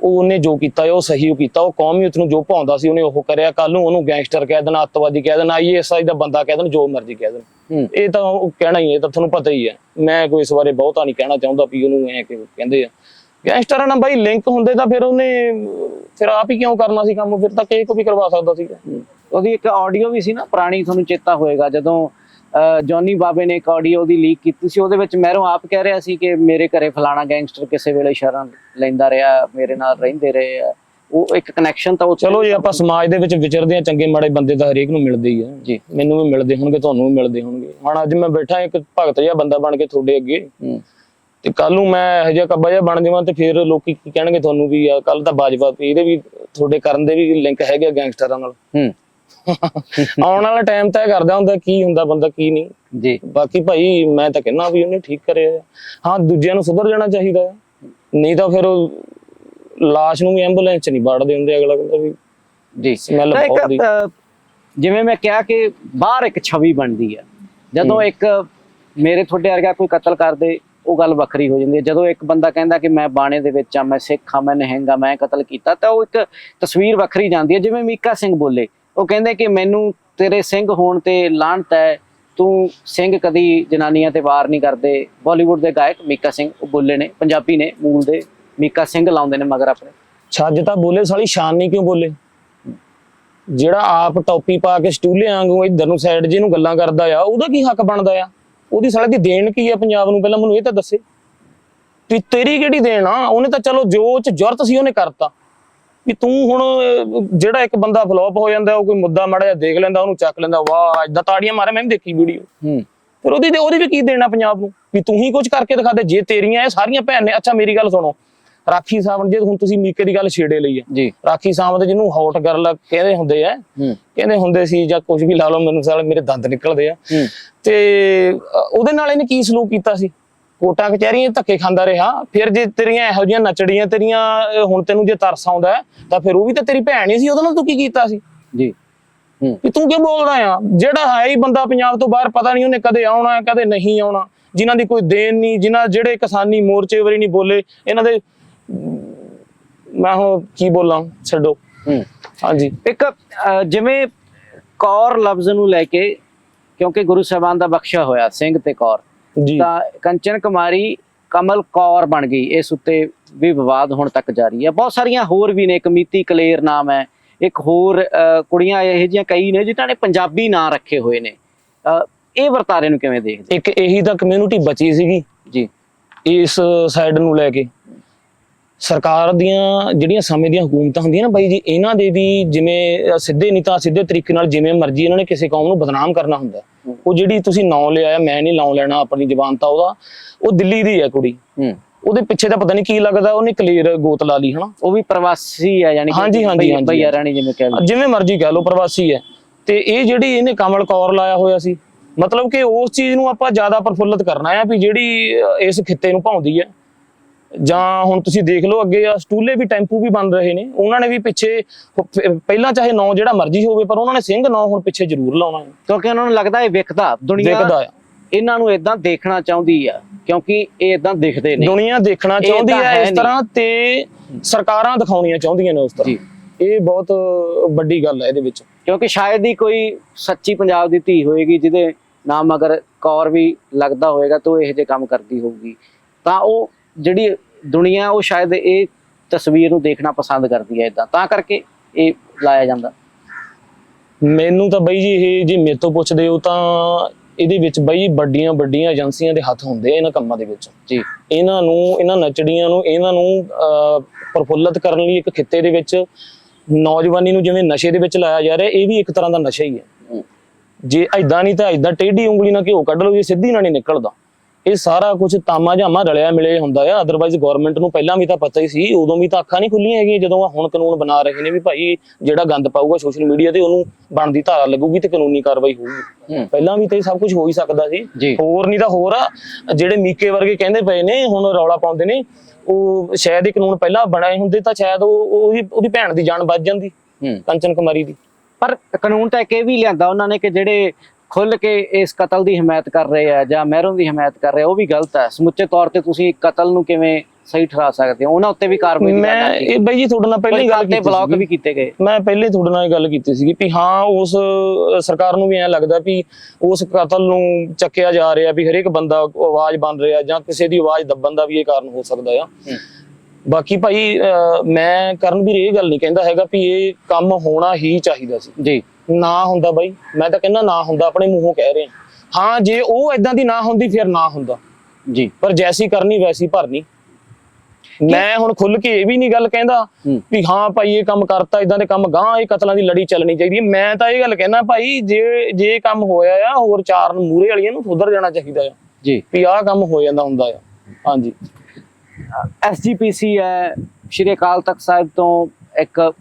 ਉਹ ਉਹਨੇ ਜੋ ਕੀਤਾ ਉਹ ਸਹੀ ਉਹ ਕੀਤਾ। ਉਹ ਕੌਮੀਅਤ ਨੂੰ ਜੋ ਭਾਉਂਦਾ ਸੀ ਉਹਨੇ ਉਹ ਕਰਿਆ। ਕੱਲ ਨੂੰ ਉਹਨੂੰ ਗੈਂਗਸਟਰ ਕਹਿ ਦੇਣਾ ਅੱਤਵਾਦੀ ਕਹਿ ਦੇਣਾ ਆਈਐਸਆਈ ਦਾ ਬੰਦਾ ਕਹਿ ਦੇਣ ਜੋ ਮਰਜ਼ੀ ਕਹਿ ਦੇਣ। ਇਹ ਤਾਂ ਉਹ ਕਹਿਣਾ ਹੀ ਹੈ ਤਾਂ ਤੁਹਾਨੂੰ ਪਤਾ ਹੀ ਹੈ। ਮੈਂ ਕੋਈ ਇਸ ਬਾਰੇ ਬਹੁਤਾ ਨਹੀਂ ਕਹਿਣਾ ਚਾਹੁੰਦਾ ਵੀ ਉਹਨੂੰ ਐ ਕਿ ਕਹਿੰਦੇ ਆ। ਗੈਂਗਸਟਰਾਂ ਨਾਲ ਬਾਈ ਲਿੰਕ ਹੁੰਦੇ ਤਾਂ ਫਿਰ ਉਹਨੇ ਫਿਰ ਆਪ ਹੀ ਕਿਉਂ ਕਰਨਾ ਸੀ ਕੰਮ? ਫਿਰ ਤਾਂ ਕਿਸੇ ਕੋ ਵੀ ਕਰਵਾ ਸਕਦਾ ਸੀਗਾ। ਉਹਦੀ ਇੱਕ ਆਡੀਓ ਵੀ ਸੀ ਨਾ ਪੁਰਾਣੀ ਤੁਹਾਨੂੰ ਚੇਤਾ ਹੋਏਗਾ। ਜਦੋਂ ਜੌਨੀ ਬਾਬੇ ਨੇ ਇੱਕ ਆਡੀਓ ਦੀ ਲੀਕ ਕੀਤੀ ਸੀ ਉਹਦੇ ਵਿੱਚ ਮਹਿਰੋਂ ਆਪ ਕਹਿ ਰਿਹਾ ਸੀ ਕਿ ਮੇਰੇ ਘਰੇ ਫਲਾਣਾ ਗੈਂਗਸਟਰ ਕਿਸੇ ਵੇਲੇ ਸ਼ਰਨ ਲੈਂਦਾ ਰਿਹਾ ਮੇਰੇ ਨਾਲ ਰਹਿੰਦੇ ਰਹੇ ਆ। ਉਹ ਇੱਕ ਕਨੈਕਸ਼ਨ ਤਾਂ ਉੱਥੇ ਚਲੋ ਜੇ ਆਪਾਂ ਸਮਾਜ ਦੇ ਵਿੱਚ ਵਿਚਰਦੇ ਆ ਚੰਗੇ ਮਾੜੇ ਬੰਦੇ ਤਾਂ ਹਰੇਕ ਨੂੰ ਮਿਲਦੇ ਹੀ ਆ। ਜੀ ਮੈਨੂੰ ਵੀ ਮਿਲਦੇ ਹੋਣਗੇ ਤੁਹਾਨੂੰ ਵੀ ਮਿਲਦੇ ਹੋਣਗੇ। ਹੁਣ ਅੱਜ ਮੈਂ ਬੈਠਾ ਇੱਕ ਭਗਤ ਜਿਹਾ ਬੰਦਾ ਬਣ ਕੇ ਤੁਹਾਡੇ ਅੱਗੇ। ਤੇ ਕੱਲ ਨੂੰ ਮੈਂ ਇਹੋ ਜਿਹਾ ਕੱਬਾ ਜਿਹਾ ਬਣ ਜਾਵਾਂ ਤੇ ਫਿਰ ਲੋਕੀ ਕੀ ਕਹਿਣਗੇ ਤੁਹਾਨੂੰ ਵੀ ਕੱਲ ਤਾਂ ਬਾਜਵਾ ਇਹਦੇ ਵੀ ਤੁਹਾਡੇ ਕਰਨ ਦੇ ਵੀ ਲਿੰਕ ਹੈਗੇ ਗੈਂਗਸਟਰਾਂ ਨਾਲ। ਹੂੰ। ਆਉਣ ਵਾਲਾ ਟਾਈਮ ਤੈਅ ਕਰਦਾ ਹੁੰਦਾ ਕੀ ਹੁੰਦਾ ਬੰਦਾ ਕੀ ਨਹੀਂ। ਜੀ। ਬਾਕੀ ਭਾਈ ਮੈਂ ਤਾਂ ਕਹਿੰਦਾ ਵੀ ਉਹਨੇ ਠੀਕ ਕਰਿਆ। ਹਾਂ ਦੂਜਿਆਂ ਨੂੰ ਸੁਧਰ ਜਾਣਾ ਚਾਹੀਦਾ। ਨਹੀਂ ਤਾਂ ਫਿਰ ਉਹ ਲਾਸ਼ ਨੂੰ ਵੀ ਐਂਬੂਲੈਂਸ 'ਚ ਨਹੀਂ ਬਾੜਦੇ ਹੁੰਦੇ ਅਗਲਾ ਕਹਿੰਦਾ ਵੀ ਜੀ। ਸਮੈਲ ਤਾਂ ਬਹੁਤ ਦੀ ਜਿਵੇਂ ਮੈਂ ਕਿਹਾ ਕਿ ਬਾਹਰ ਇੱਕ ਛਵੀ ਬਣਦੀ ਹੈ ਜਦੋਂ ਇੱਕ ਮੇਰੇ ਤੁਹਾਡੇ ਵਰਗਾ ਕੋਈ ਕਤਲ ਕਰਦੇ ਉਹ ਗੱਲ ਵੱਖਰੀ ਹੋ ਜਾਂਦੀ ਹੈ ਜਦੋਂ ਇੱਕ ਬੰਦਾ ਕਹਿੰਦਾ ਕਿ ਮੈਂ ਬਾਣੇ ਦੇ ਵਿੱਚ ਆ ਮੈਂ ਸਿੱਖ ਆ ਮੈਂ ਨਹਿੰਗਾ ਮੈਂ ਕਤਲ ਕੀਤਾ ਤਾਂ ਉਹ ਇੱਕ ਤਸਵੀਰ ਵੱਖਰੀ ਜਾਂਦੀ ਹੈ ਜਿਵੇਂ ਮੀਕਾ ਸਿੰਘ ਬੋਲੇ ਉਹ ਕਹਿੰਦੇ ਕਿ ਮੈਨੂੰ ਤੇਰੇ ਸਿੰਘ ਹੋਣ ਤੇ ਲਾਹਨਤ ਹੈ, ਤੂੰ ਸਿੰਘ ਕਦੀ ਜਨਾਨੀਆਂ ਤੇ ਵਾਰ ਨਹੀਂ ਕਰਦੇ। ਬਾਲੀਵੁੱਡ ਦੇ ਗਾਇਕ ਮੀਕਾ ਸਿੰਘ, ਉਹ ਬੋਲੇ ਨੇ, ਪੰਜਾਬੀ ਨੇ, ਮੂਲ ਦੇ ਮੀਕਾ ਸਿੰਘ ਲਾਉਂਦੇ ਨੇ ਮਗਰ ਆਪਣੇ। ਛੱਜ ਤਾਂ ਬੋਲੇ, ਸਾਲੀ ਸ਼ਾਨ ਨਹੀਂ ਕਿਉਂ ਬੋਲੇ? ਜਿਹੜਾ ਆਪ ਟੋਪੀ ਪਾ ਕੇ ਸਟੂਲੇ ਵਾਂਗੂ ਇੱਧਰ ਨੂੰ ਸਾਈਡ ਜੇ ਨੂੰ ਗੱਲਾਂ ਕਰਦਾ ਆ, ਉਹਦਾ ਕੀ ਹੱਕ ਬਣਦਾ ਆ? ਉਹਦੀ ਸਾਲੇ ਦੀ ਦੇਣ ਕੀ ਆ ਪੰਜਾਬ ਨੂੰ? ਪਹਿਲਾਂ ਮੈਨੂੰ ਇਹ ਤਾਂ ਦੱਸੇ। ਤੇ ਤੇਰੀ ਕਿਹੜੀ ਦੇਣ ਆ? ਉਹਨੇ ਤਾਂ ਚਲੋ ਜੋ ਚ ਜ਼ਰੂਰਤ ਸੀ ਉਹਨੇ ਕਰਤਾ। ਵੀ ਤੂੰ ਹੁਣ ਜਿਹੜਾ ਇੱਕ ਬੰਦਾ ਫਲੋਪ ਹੋ ਜਾਂਦਾ ਉਹ ਕੋਈ ਮੁੱਦਾ ਮਾੜਾ ਜਿਹਾ ਦੇਖ ਲੈਂਦਾ ਉਹਨੂੰ ਚੱਕ ਲੈਂਦਾ ਵਾਹ ਏਦਾਂ ਤਾੜੀਆਂ ਮਾਰੇ ਮੈਂ ਵੀ ਦੇਖੀ ਵੀਡੀਓ ਹੂੰ। ਫਿਰ ਉਹਦੀ ਉਹਦੀ ਵੀ ਕੀ ਦੇਣਾ ਪੰਜਾਬ ਨੂੰ? ਵੀ ਤੂੰ ਹੀ ਕੁਝ ਕਰਕੇ ਦਿਖਾ ਦੇ ਜੇ ਤੇਰੀਆਂ ਇਹ ਸਾਰੀਆਂ ਭੈਣ ਨੇ ਅੱਛਾ ਮੇਰੀ ਗੱਲ ਸੁਣੋ। ਰਾਖੀ ਸਾਵਣ ਜੇ ਹੁਣ ਤੁਸੀਂ ਮੀਕੇ ਦੀ ਗੱਲ ਛੇੜੇ ਲਈ ਆ। ਜੀ। ਰਾਖੀ ਸਾਵੰਤ ਜਿਹਨੂੰ ਹੌਟ ਗਰਲ ਕਹਿੰਦੇ ਹੁੰਦੇ ਆ ਕਹਿੰਦੇ ਹੁੰਦੇ ਸੀ ਜਾਂ ਕੁਝ ਵੀ ਲਾ ਲਓ ਮੈਨੂੰ ਸਾਲੇ ਮੇਰੇ ਦੰਦ ਨਿਕਲਦੇ ਆ। ਤੇ ਉਹਦੇ ਨਾਲ ਇਹਨੇ ਕੀ ਸਲੂਕ ਕੀਤਾ ਸੀ? ਕੋਟਾਂ ਕਚਹਿਰੀਆਂ ਧੱਕੇ ਖਾਂਦਾ ਰਿਹਾ ਫਿਰ ਜੇ ਤੇਰੀਆਂ ਇਹੋ ਜਿਹੀਆਂ ਨਚੜੀਆਂ ਤੇਰੀਆਂ ਹੁਣ ਤੈਨੂੰ ਜੇ ਤਰਸ ਆਉਂਦਾ ਤਾਂ ਫਿਰ ਉਹ ਵੀ ਤਾਂ ਤੇਰੀ ਭੈਣ ਹੀ ਸੀ ਉਹਦੇ ਨਾਲ ਤੂੰ ਕੀ ਕੀਤਾ ਸੀ? ਜੀ। ਹੂੰ। ਤੂੰ ਕਿਉਂ ਬੋਲਦਾ ਆ? ਜਿਹੜਾ ਹੈ ਹੀ ਬੰਦਾ ਪੰਜਾਬ ਤੋਂ ਬਾਹਰ ਪਤਾ ਨਹੀਂ ਉਹਨੇ ਕਦੇ ਆਉਣਾ ਕਦੇ ਨਹੀਂ ਆਉਣਾ। ਜਿਨ੍ਹਾਂ ਦੀ ਕੋਈ ਦੇਣ ਨਹੀਂ ਜਿਨ੍ਹਾਂ ਜਿਹੜੇ ਕਿਸਾਨੀ ਮੋਰਚੇ ਵਰੀ ਨਹੀਂ ਬੋਲੇ ਇਹਨਾਂ ਦੇ ਮੈਂ ਹੁਣ ਕੀ ਬੋਲਾਂ ਛੱਡੋ। ਹੂੰ। ਹਾਂਜੀ। ਇੱਕ ਜਿਵੇਂ ਕੌਰ ਲਫ਼ਜ਼ ਨੂੰ ਲੈ ਕੇ ਕਿਉਂਕਿ ਗੁਰੂ ਸਾਹਿਬਾਨ ਦਾ ਬਖਸ਼ਿਆ ਹੋਇਆ ਸਿੰਘ ਤੇ ਕੌਰ। ਜੀ। ਤਾਂ ਕੰਚਨ ਕੁਮਾਰੀ ਕਮਲ ਕੌਰ ਬਣ ਗਈ। ਇਸ ਉੱਤੇ ਵੀ ਵਿਵਾਦ ਹੁਣ ਤੱਕ ਜਾਰੀ ਹੈ। ਬਹੁਤ ਸਾਰੀਆਂ ਹੋਰ ਵੀ ਨੇ। ਇੱਕ ਮੀਤੀ ਕਲੇਰ ਨਾਮ ਹੈ। ਇੱਕ ਹੋਰ ਕੁੜੀਆਂ ਇਹੋ ਜਿਹੀਆਂ ਕਈ ਨੇ ਜਿਨ੍ਹਾਂ ਨੇ ਪੰਜਾਬੀ ਨਾਂ ਰੱਖੇ ਹੋਏ ਨੇ। ਇਹ ਵਰਤਾਰੇ ਨੂੰ ਕਿਵੇਂ ਦੇਖਦੇ ਇੱਕ ਇਹੀ ਤਾਂ ਕਮਿਊਨਿਟੀ ਬਚੀ ਸੀਗੀ। ਜੀ। ਇਸ ਸਾਈਡ ਨੂੰ ਲੈ ਕੇ। ਸਰਕਾਰ ਦੀਆਂ ਜਿਹੜੀਆਂ ਸਮੇਂ ਦੀਆਂ ਹਕੂਮਤਾਂ ਹੁੰਦੀਆਂ ਨਾ ਬਾਈ ਜੀ ਇਹਨਾਂ ਦੇ ਵੀ ਜਿਵੇਂ ਸਿੱਧੇ ਨਹੀਂ ਤਾਂ ਸਿੱਧੇ ਤਰੀਕੇ ਨਾਲ ਜਿਵੇਂ ਮਰਜ਼ੀ ਇਹਨਾਂ ਨੇ ਕਿਸੇ ਕੌਮ ਨੂੰ ਬਦਨਾਮ ਕਰਨਾ ਹੁੰਦਾ। ਉਹ ਜਿਹੜੀ ਤੁਸੀਂ ਨਾਂ ਲਿਆ ਮੈਂ ਨਹੀਂ ਨਾਂ ਲੈਣਾ ਆਪਣੀ ਜ਼ਬਾਨ ਤਾਂ ਉਹਦਾ ਉਹ ਦਿੱਲੀ ਦੀ ਹੈ ਕੁੜੀ। ਹੂੰ। ਉਹਦੇ ਪਿੱਛੇ ਤਾਂ ਪਤਾ ਨਹੀਂ ਕੀ ਲੱਗਦਾ ਉਹਨੇ ਕਲੀਅਰ ਗੋਤ ਲਾ ਲਈ ਹਨਾ। ਉਹ ਵੀ ਪ੍ਰਵਾਸੀ ਹੈ ਯਾਨੀ ਹਾਂਜੀ, ਹਾਂਜੀ, ਹਾਂਜੀ, ਭਈਆ ਰਾਣੀ ਜਿਵੇਂ ਕਹਿ ਲਓ। ਜਿਵੇਂ ਮਰਜ਼ੀ ਕਹਿ ਲਓ ਪ੍ਰਵਾਸੀ ਹੈ। ਤੇ ਇਹ ਜਿਹੜੀ ਇਹਨੇ ਕਮਲ ਕੌਰ ਲਾਇਆ ਹੋਇਆ ਸੀ ਮਤਲਬ ਕਿ ਉਸ ਚੀਜ਼ ਨੂੰ ਆਪਾਂ ਜ਼ਿਆਦਾ ਪ੍ਰਫੁੱਲਤ ਕਰਨਾ ਹੈ ਵੀ ਜਿਹੜੀ ਇਸ ਖਿੱਤੇ ਨੂੰ ਭਾਉਂਦੀ ਹੈ। ਜਾਂ ਹੁਣ ਤੁਸੀਂ ਦੇਖ ਲਓ ਅੱਗੇ ਆ ਸਟੂਲੇ ਵੀ ਟੈਂਪੂ ਵੀ ਬਣ ਰਹੇ ਨੇ ਉਹਨਾਂ ਨੇ ਵੀ ਪਿੱਛੇ ਪਹਿਲਾਂ ਚਾਹੇ ਨਾਂ ਜਿਹੜਾ ਮਰਜ਼ੀ ਹੋਵੇ ਪਰ ਉਹਨਾਂ ਨੇ ਸਿੰਘ ਨਾਂ ਹੁਣ ਪਿੱਛੇ ਜ਼ਰੂਰ ਲਾਉਣਾ ਹੈ। ਕਿਉਂਕਿ ਉਹਨਾਂ ਨੂੰ ਲੱਗਦਾ ਇਹ ਵਿਕਦਾ ਦੁਨੀਆ ਆ। ਇਹਨਾਂ ਨੂੰ ਇਦਾਂ ਦੇਖਣਾ ਚਾਹੁੰਦੀ ਆ ਕਿਉਂਕਿ ਇਹ ਇਦਾਂ ਦਿਖਦੇ ਨੇ। ਦੁਨੀਆ ਦੇਖਣਾ ਚਾਹੁੰਦੀ ਹੈ ਇਸ। ਤਰ੍ਹਾਂ ਤੇ ਸਰਕਾਰਾਂ ਦਿਖਾਉਣੀਆਂ ਚਾਹੁੰਦੀਆਂ ਨੇ ਉਸ ਤਰ੍ਹਾਂ। ਇਹ ਬਹੁਤ ਵੱਡੀ ਗੱਲ ਹੈ ਇਹਦੇ ਵਿੱਚ। ਕਿਉਂਕਿ ਸ਼ਾਇਦ ਹੀ ਕੋਈ ਸੱਚੀ ਪੰਜਾਬ ਦੀ ਧੀ ਹੋਏਗੀ ਜਿਹਦੇ ਨਾਮ ਅਗਰ ਕੌਰ ਵੀ ਲੱਗਦਾ ਹੋਏਗਾ ਤਾਂ ਉਹ ਇਹੋ ਜਿਹੇ ਕੰਮ ਕਰਦੀ ਹੋਊਗੀ। ਤਾਂ ਉਹ ਜਿਹੜੀ ਦੁਨੀਆ ਉਹ ਸ਼ਾਇਦ ਇਹ ਤਸਵੀਰ ਨੂੰ ਦੇਖਣਾ ਪਸੰਦ ਕਰਦੀ ਹੈ ਇਦਾਂ ਤਾਂ ਕਰਕੇ ਇਹ ਲਾਇਆ ਜਾਂਦਾ। ਮੈਨੂੰ ਤਾਂ ਬਈ ਜੀ ਇਹ ਜੇ ਮੇਰੇ ਤੋਂ ਪੁੱਛਦੇ ਹੋ ਤਾਂ ਇਹਦੇ ਵਿੱਚ ਬਈ ਵੱਡੀਆਂ ਵੱਡੀਆਂ ਏਜੰਸੀਆਂ ਦੇ ਹੱਥ ਹੁੰਦੇ ਆ ਇਹਨਾਂ ਕੰਮਾਂ ਦੇ ਵਿੱਚ। ਜੀ। ਇਹਨਾਂ ਨੂੰ ਇਹਨਾਂ ਨਚੜੀਆਂ ਨੂੰ ਇਹਨਾਂ ਨੂੰ ਪ੍ਰਫੁੱਲਤ ਕਰਨ ਲਈ ਇੱਕ ਖਿੱਤੇ ਦੇ ਵਿੱਚ ਨੌਜਵਾਨੀ ਨੂੰ ਜਿਵੇਂ ਨਸ਼ੇ ਦੇ ਵਿੱਚ ਲਾਇਆ ਜਾ ਰਿਹਾ ਇਹ ਵੀ ਇੱਕ ਤਰ੍ਹਾਂ ਦਾ ਨਸ਼ਾ ਹੀ ਹੈ। ਹੂੰ। ਜੇ ਐਦਾਂ ਨਹੀਂ ਤਾਂ ਐਦਾਂ ਟੇਢੀ ਉਂਗਲੀ ਨਾਲ ਘਿਓ ਕੱਢ ਲਓ ਜੇ ਸਿੱਧੀ ਨਾਲ ਨਹੀਂ ਨਿਕਲਦਾ। ਇਹ ਸਾਰਾ ਕੁਝ ਤਾਮਾ ਜਾਮਾ ਰਲਿਆ ਮਿਲੇ ਹੁੰਦਾ ਆ। ਅਦਰਵਾਈਜ਼ ਗਵਰਨਮੈਂਟ ਨੂੰ ਪਹਿਲਾਂ ਵੀ ਤਾਂ ਪਤਾ ਹੀ ਸੀ ਉਦੋਂ ਵੀ ਤਾਂ ਅੱਖਾਂ ਨਹੀਂ ਖੁੱਲੀਆਂ ਹੈਗੀਆਂ। ਜਦੋਂ ਆਹ ਹੁਣ ਕਾਨੂੰਨ ਬਣਾ ਰਹੇ ਨੇ ਵੀ ਭਾਈ ਜਿਹੜਾ ਗੰਦ ਪਾਊਗਾ ਸੋਸ਼ਲ ਮੀਡੀਆ ਤੇ ਉਹਨੂੰ ਬਣਦੀ ਧਾਰਾ ਲੱਗੂਗੀ ਤੇ ਕਾਨੂੰਨੀ ਕਾਰਵਾਈ ਹੋਊਗੀ। ਪਹਿਲਾਂ ਵੀ ਤਾਂ ਇਹ ਸਭ ਕੁਝ ਹੋ ਹੀ ਸਕਦਾ ਸੀ। ਹੋਰ ਨਹੀਂ ਤਾਂ ਹੋਰ ਆ। ਜਿਹੜੇ ਮੀਕੇ ਵਰਗੇ ਕਹਿੰਦੇ ਪਏ ਨੇ ਹੁਣ ਰੌਲਾ ਪਾਉਂਦੇ ਨੇ ਉਹ ਸ਼ਾਇਦ ਇਹ ਕਾਨੂੰਨ ਪਹਿਲਾਂ ਬਣਾਏ ਹੁੰਦੇ ਤਾਂ ਸ਼ਾਇਦ ਉਹ ਉਹਦੀ ਉਹਦੀ ਭੈਣ ਦੀ ਜਾਨ ਬਚ ਜਾਂਦੀ ਕੰਚਨ ਕੁਮਾਰੀ ਦੀ। ਪਰ ਕਾਨੂੰਨ ਤਾਂ ਇੱਕ ਇਹ ਵੀ ਲਿਆਂਦਾ ਉਹਨਾਂ ਨੇ ਕਿ ਜਿਹੜੇ ਖੁੱਲ ਕੇ ਇਸ ਕਤਲ ਦੀ ਹਮਾਇਤ ਕਰ ਰਹੇ ਆ ਜਾਂ ਮਹਿਰੋਂ ਦੀ ਹਮਾਇਤ ਕਰ ਰਹੇ ਉਹ ਵੀ ਗਲਤ ਹੈ ਸਮੁੱਚੇ ਤੌਰ ਤੇ ਤੁਸੀਂ ਕਤਲ ਨੂੰ ਕਿਵੇਂ ਸਹੀ ਠਹਿਰਾ ਸਕਦੇ ਹੋ ਉਹਨਾਂ ਉੱਤੇ ਵੀ ਕਾਰਵਾਈ ਮੈਂ। ਇਹ ਬਈ ਜੀ ਤੁਹਾਡੇ ਨਾਲ ਪਹਿਲਾਂ ਗੱਲ ਕੀਤੀ ਬਲੌਕ। ਵੀ ਕੀਤੇ ਗਏ ਮੈਂ ਪਹਿਲੇ ਤੁਹਾਡੇ ਨਾਲ ਇਹ ਗੱਲ ਕੀਤੀ ਸੀਗੀ ਵੀ ਹਾਂ ਉਸ ਸਰਕਾਰ ਨੂੰ ਵੀ ਐਂ ਲੱਗਦਾ ਵੀ ਉਸ ਕਤਲ ਨੂੰ ਚੱਕਿਆ ਜਾ ਰਿਹਾ ਵੀ ਹਰੇਕ ਬੰਦਾ ਆਵਾਜ਼ ਬਣ ਰਿਹਾ ਜਾਂ ਕਿਸੇ ਦੀ ਆਵਾਜ਼ ਦੱਬਣ ਦਾ ਵੀ ਇਹ ਕਾਰਨ ਹੋ ਸਕਦਾ ਆ। ਬਾਕੀ ਭਾਈ ਮੈਂ ਕਰਨਵੀਰ ਇਹ ਗੱਲ ਨਹੀਂ ਕਹਿੰਦਾ ਹੈਗਾ ਵੀ ਇਹ ਕੰਮ ਹੋਣਾ ਹੀ ਚਾਹੀਦਾ ਸੀ ਜੀ ਨਾ ਹੁੰਦਾ ਬਾਈ ਮੈਂ ਤਾਂ ਕਹਿੰਦਾ ਨਾ ਹੁੰਦਾ ਆਪਣੇ ਮੂੰਹੋਂ ਕਹਿ ਰਹੇ। ਹਾਂ ਹਾਂ ਜੇ ਉਹ ਇਦਾਂ ਦੀ ਨਾ ਹੁੰਦੀ ਫਿਰ ਨਾ ਹੁੰਦਾ। ਜੀ। ਪਰ ਜੈਸੀ ਕਰਨੀ ਵੈਸੀ ਭਰਨੀ। ਮੈਂ ਹੁਣ ਖੁੱਲ ਕੇ ਇਹ ਵੀ ਨਹੀਂ ਗੱਲ ਕਹਿੰਦਾ। ਵੀ ਹਾਂ ਭਾਈ ਇਹ ਕੰਮ ਕਰਤਾ ਇਦਾਂ ਦੇ ਕੰਮ ਗਾਂ ਇਹ ਕਤਲਾਂ ਦੀ ਲੜੀ ਚੱਲਣੀ ਚਾਹੀਦੀ ਹੈ। ਮੈਂ ਤਾਂ ਇਹ ਗੱਲ ਕਹਿਣਾ ਭਾਈ ਜੇ ਜੇ ਕੰਮ ਹੋਇਆ ਆ ਹੋਰ ਚਾਰ ਨੂੰ ਮੂਰੇ ਵਾਲੀਆਂ ਨੂੰ ਸੁਧਰ ਜਾਣਾ ਚਾਹੀਦਾ ਆ। ਜੀ। ਵੀ ਆਹ ਕੰਮ ਹੋ ਜਾਂਦਾ ਹੁੰਦਾ ਆ। ਹਾਂਜੀ। ਐਸਜੀਪੀਸੀ ਹੈ ਸ਼੍ਰੀ ਅਕਾਲ ਤਖਤ ਸਾਹਿਬ ਤੋਂ ਇੱਕ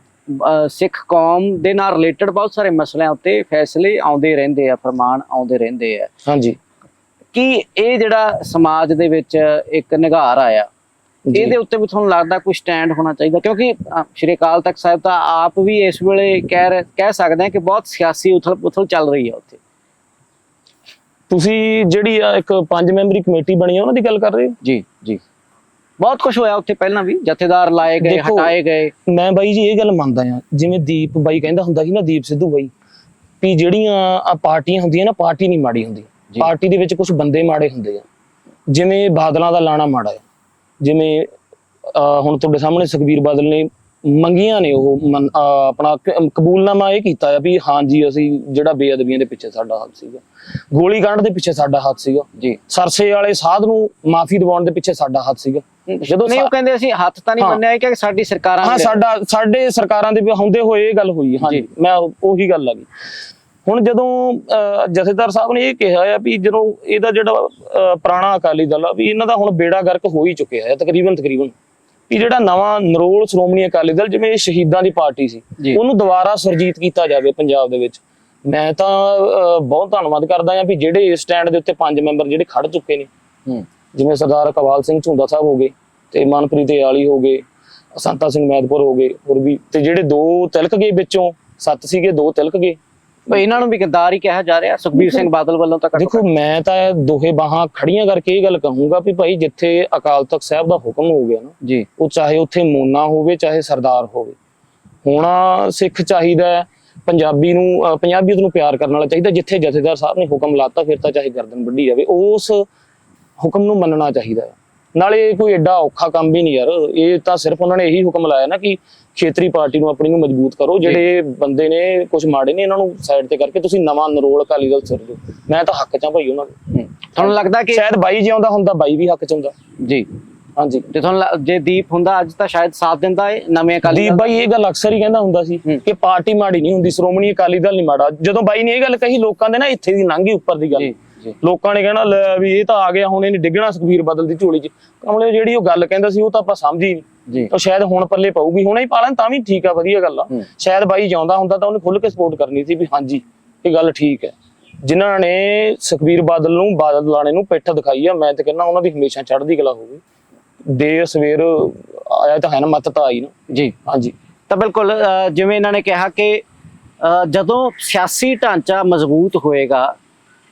ਸਿੱਖ ਕੌਮ ਦੇ ਨਾਲ ਰਿਲੇਟਡ ਬਹੁਤ ਸਾਰੇ ਮਸਲਿਆਂ ਉੱਤੇ ਫੈਸਲੇ ਆਉਂਦੇ ਰਹਿੰਦੇ ਆ ਫਰਮਾਨ ਆਉਂਦੇ ਰਹਿੰਦੇ ਆ। ਹਾਂਜੀ। ਕੀ ਇਹ ਜਿਹੜਾ ਸਮਾਜ ਦੇ ਵਿੱਚ ਇੱਕ ਨਿਗਾਰ ਆਇਆ। ਇਹਦੇ ਉੱਤੇ ਵੀ ਤੁਹਾਨੂੰ ਲੱਗਦਾ ਕੋਈ ਸਟੈਂਡ ਹੋਣਾ ਚਾਹੀਦਾ? ਕਿਉਂਕਿ ਸ਼੍ਰੀ ਅਕਾਲ ਤਖਤ ਸਾਹਿਬ ਤਾਂ ਆਪ ਵੀ ਇਸ ਵੇਲੇ ਕਹਿ ਕਹਿ ਸਕਦੇ ਆ ਕਿ ਬਹੁਤ ਸਿਆਸੀ ਉਥਲ ਪੁਥਲ ਚੱਲ ਰਹੀ ਹੈ ਉੱਥੇ। ਤੁਸੀਂ ਜਿਹੜੀ ਆ ਇੱਕ ਪੰਜ ਮੈਂਬਰੀ ਕਮੇਟੀ ਬਣੀ ਆ ਉਹਨਾਂ ਦੀ ਗੱਲ ਕਰ ਰਹੇ ਹੋ? ਜੀ ਜੀ। ਬਹੁਤ ਕੁਝ ਹੋਇਆ ਉੱਥੇ ਪਹਿਲਾਂ ਵੀ ਜਥੇਦਾਰ ਲਾਏ ਗਏ ਦੇਖੋ, ਹਟਾਏ ਗਏ। ਮੈਂ ਬਾਈ ਜੀ ਇਹ ਗੱਲ ਮੰਨਦਾ ਆ ਜਿਵੇਂ ਦੀਪ ਬਾਈ ਕਹਿੰਦਾ ਹੁੰਦਾ ਸੀ ਨਾ ਦੀਪ ਸਿੱਧੂ ਬਾਈ ਵੀ ਜਿਹੜੀਆਂ ਆ ਪਾਰਟੀਆਂ ਹੁੰਦੀਆਂ ਨਾ ਪਾਰਟੀ ਨਹੀਂ ਮਾੜੀ ਹੁੰਦੀ। ਜੀ। ਪਾਰਟੀ ਦੇ ਵਿੱਚ ਕੁਝ ਬੰਦੇ ਮਾੜੇ ਹੁੰਦੇ ਆ। ਜਿਵੇਂ ਬਾਦਲਾਂ ਦਾ ਲਾਣਾ ਮਾੜਾ ਆ ਜਿਵੇਂ ਅਹ ਹੁਣ ਤੁਹਾਡੇ ਸਾਹਮਣੇ ਸੁਖਬੀਰ ਬਾਦਲ ਨੇ ਮੰਗੀਆਂ ਨੇ ਉਹ ਮੰਨ- ਅਹ ਆਪਣਾ ਕ- ਕਬੂਲਨਾਮਾ ਇਹ ਕੀਤਾ ਆ ਵੀ ਹਾਂਜੀ ਅਸੀਂ ਜਿਹੜਾ ਬੇਅਦਬੀਆਂ ਦੇ ਪਿੱਛੇ ਸਾਡਾ ਹੱਥ ਸੀਗਾ। ਗੋਲੀकांड ਦੇ ਪਿੱਛੇ ਸਾਡਾ ਹੱਥ ਸੀਗਾ। ਜੀ। ਸਰਸੇ ਵਾਲੇ ਸਾਧ ਨੂੰ ਮਾਫੀ ਦਿਵਾਉਣ ਦੇ ਪਿੱਛੇ ਸਾਡਾ ਹੱਥ ਸੀਗਾ। ਜਦੋਂ ਨਹੀਂ ਉਹ ਕਹਿੰਦੇ ਅਸੀਂ ਹੱਥ ਤਾਂ ਨਹੀਂ। ਮੰਨਿਆ ਕਿ ਸਾਡੀ ਸਰਕਾਰਾਂ ਹਾਂ ਸਾਡਾ ਸਾਡੇ ਸਰਕਾਰਾਂ ਦੇ ਹੁੰਦੇ ਹੋਏ ਇਹ ਗੱਲ ਹੋਈ ਹਾਂਜੀ। ਮੈਂ ਉਹ- ਗੱਲ ਆ ਗਈ ਹੁਣ ਜਦੋਂ ਜਥੇਦਾਰ ਸਾਹਿਬ ਨੇ ਇਹ ਕਿਹਾ ਆ ਵੀ ਜਦੋਂ ਇਹਦਾ ਜਿਹੜਾ ਪੁਰਾਣਾ ਅਕਾਲੀ ਦਲ ਆ ਵੀ ਇਹਨਾਂ ਦਾ ਹੁਣ ਬੇੜਾ ਗਰਕ ਹੋ ਹੀ ਚੁੱਕਿਆ ਹੈ ਤਕਰੀਬਨ ਤਕਰੀਬਨ ਵੀ ਜਿਹੜਾ ਨਵਾਂ ਨਰੋਲ ਸ਼੍ਰੋਮਣੀ ਅਕਾਲੀ ਦਲ ਜਿਵੇਂ ਇਹ ਸ਼ਹੀਦਾਂ ਦੀ ਪਾਰਟੀ ਸੀ। ਉਹਨੂੰ ਦੁਬਾਰਾ ਸੁਰਜੀਤ ਕੀਤਾ ਜਾਵੇ ਪੰਜਾਬ ਦੇ ਵਿੱਚ ਮੈਂ ਤਾਂ ਬਹੁਤ ਧੰਨਵਾਦ ਕਰਦਾ ਆ ਵੀ ਜਿਹੜੇ ਇਸ ਸਟੈਂਡ ਦੇ ਉੱਤੇ ਪੰਜ ਮੈਂਬਰ ਜਿਹੜੇ ਖੜ ਚੁੱਕੇ ਨੇ ਹੂੰ ਜਿਵੇਂ ਸਰਦਾਰ ਕਵਾਲ ਸਿੰਘ ਝੁੰਦਾ ਸਾਹਿਬ ਹੋ ਗਏ ਤੇ ਮਨਪ੍ਰੀਤ ਆਲੀ ਹੋ ਗਏ ਸੰਤਾ ਸਿੰਘ ਮੈਦਪੁਰ ਹੋ ਗਏ ਹੋਰ ਵੀ ਤੇ ਜਿਹੜੇ ਦੋ ਤਿਲਕ ਗਏ ਵਿੱਚੋਂ ਸੱਤ ਸੀਗੇ ਦੋ ਤਿਲਕ ਗਏ। ਪਰ ਇਹਨਾਂ ਨੂੰ ਵੀ ਗੱਦਾਰ ਹੀ ਕਿਹਾ ਜਾ ਰਿਹਾ ਸੁਖਬੀਰ ਸਿੰਘ ਬਾਦਲ ਵੱਲੋਂ ਤਾਂ ਦੇਖੋ ਮੈਂ ਤਾਂ ਦੋਹੇ ਬਾਹਾਂ ਖੜੀਆਂ ਕਰਕੇ ਇਹ ਗੱਲ ਕਹੂੰਗਾ ਵੀ ਭਾਈ ਜਿੱਥੇ ਅਕਾਲ ਤਖਤ ਸਾਹਿਬ ਦਾ ਹੁਕਮ ਹੋ ਗਿਆ ਨਾ। ਜੀ। ਉਹ ਚਾਹੇ ਉੱਥੇ ਮੋਨਾ ਹੋਵੇ ਚਾਹੇ ਸਰਦਾਰ ਹੋਵੇ। ਹੋਣਾ ਸਿੱਖ ਚਾਹੀਦਾ ਪੰਜਾਬੀ ਨੂੰ ਪੰਜਾਬੀਅਤ ਨੂੰ ਪਿਆਰ ਕਰਨ ਵਾਲਾ ਚਾਹੀਦਾ ਜਿੱਥੇ ਜਥੇਦਾਰ ਸਾਹਿਬ ਨੇ ਹੁਕਮ ਲਾਤਾ ਫਿਰ ਤਾਂ ਚਾਹੇ ਗਰਦਨ ਵੱਢੀ ਜਾਵੇ। ਉਸ ਹੁਕਮ ਨੂੰ ਮੰਨਣਾ ਚਾਹੀਦਾ ਹੈ। ਨਾਲੇ ਇਹ ਕੋਈ ਐਡਾ ਔਖਾ ਕੰਮ ਵੀ ਨਹੀਂ ਯਾਰ। ਇਹ ਤਾਂ ਸਿਰਫ ਉਹਨਾਂ ਨੇ ਇਹੀ ਹੁਕਮ ਲਾਇਆ ਨਾ ਕਿ ਖੇਤਰੀ ਪਾਰਟੀ ਨੂੰ ਆਪਣੀ ਨੂੰ ਮਜ਼ਬੂਤ ਕਰੋ। ਜਿਹੜੇ ਬੰਦੇ ਨੇ ਕੁਝ ਮਾੜੇ ਨੇ ਇਹਨਾਂ ਨੂੰ ਸਾਈਡ ਤੇ ਕਰਕੇ ਤੁਸੀਂ ਨਵਾਂ ਨਰੋਲ ਅਕਾਲੀ ਦਲ ਸਿਰਜੋ ਮੈਂ ਤਾਂ ਹੱਕ ਚ ਭਾਈ ਉਹਨਾਂ ਦੇ ਹੂੰ। ਤੁਹਾਨੂੰ ਲੱਗਦਾ ਕਿ ਸ਼ਾਇਦ ਬਾਈ ਜਿਉਂਦਾ ਹੁੰਦਾ ਬਾਈ ਵੀ ਹੱਕ ਚ ਹੁੰਦਾ। ਜੀ। ਹਾਂਜੀ। ਤੇ ਤੁਹਾਨੂੰ ਜੇ ਦੀਪ ਹੁੰਦਾ ਅੱਜ ਤਾਂ ਸ਼ਾਇਦ ਸਾਥ ਦਿੰਦਾ ਹੈ ਨਵੇਂ ਅਕਾਲੀ ਦੀਪ ਬਾਈ ਇਹ ਗੱਲ ਅਕਸਰ ਹੀ ਕਹਿੰਦਾ ਹੁੰਦਾ ਸੀ। ਕਿ ਪਾਰਟੀ ਮਾੜੀ ਨਹੀਂ ਹੁੰਦੀ ਸ਼੍ਰੋਮਣੀ ਅਕਾਲੀ ਦਲ ਨਹੀਂ ਮਾੜਾ। ਜਦੋਂ ਬਾਈ ਨੇ ਇਹ ਗੱਲ ਕਹੀ ਲੋਕਾਂ ਦੇ ਨਾ ਇੱਥੇ ਦੀ ਲੰਘੀ ਉੱਪਰ ਦੀ ਗੱਲ। ਲੋਕਾਂ ਨੇ ਕਹਿਣਾ ਲੈ ਵੀ ਇਹ ਤਾਂ ਆ ਗਿਆ ਹੁਣ ਇਹਨੇ ਡਿੱਗਣਾ ਸੁਖਬੀਰ ਬਦਲ ਦੀ ਝੋਲੀ 'ਚ। ਕਮਲੇ ਜਿਹੜੀ ਉਹ ਗੱਲ ਕਹਿੰਦਾ ਸੀ ਉਹ ਤਾਂ ਆਪਾਂ ਸਮਝੀ ਨਹੀਂ ਜੀ। ਉਹ ਸ਼ਾਇਦ ਹੁਣ ਪੱਲੇ ਪਊਗੀ ਹੁਣੇ ਹੀ ਪਾ ਲੈਣ ਤਾਂ ਵੀ ਠੀਕ ਆ ਵਧੀਆ ਗੱਲ ਆ। ਸ਼ਾਇਦ ਬਾਈ ਜਾਉਂਦਾ ਹੁੰਦਾ ਤਾਂ ਉਹਨੇ ਖੁੱਲ ਕੇ ਸਪੋਰਟ ਕਰਨੀ ਸੀ ਵੀ ਹਾਂਜੀ ਇਹ ਗੱਲ ਠੀਕ ਹੈ। ਜਿਨ੍ਹਾਂ ਨੇ ਸੁਖਬੀਰ ਬਾਦਲ ਨੂੰ ਬਾਦਲ ਲਾਣੇ ਨੂੰ ਪਿੱਠ ਦਿਖਾਈ ਆ ਮੈਂ ਤਾਂ ਕਹਿੰਦਾ ਉਹਨਾਂ ਦੀ ਹਮੇਸ਼ਾ ਚੜ੍ਹਦੀ ਕਲਾ ਹੋਵੇ ਦੇ ਸਵੇਰ ਆਇਆ ਤਾਂ ਹੈ ਨਾ ਮੱਤ ਤਾਂ ਆਈ ਨਾ। ਜੀ। ਹਾਂਜੀ। ਤਾਂ ਬਿਲਕੁਲ ਜਿਵੇਂ ਇਹਨਾਂ ਨੇ ਕਿਹਾ ਕਿ ਜਦੋਂ ਸਿਆਸੀ ਢਾਂਚਾ ਮਜ਼ਬੂਤ ਹੋਏਗਾ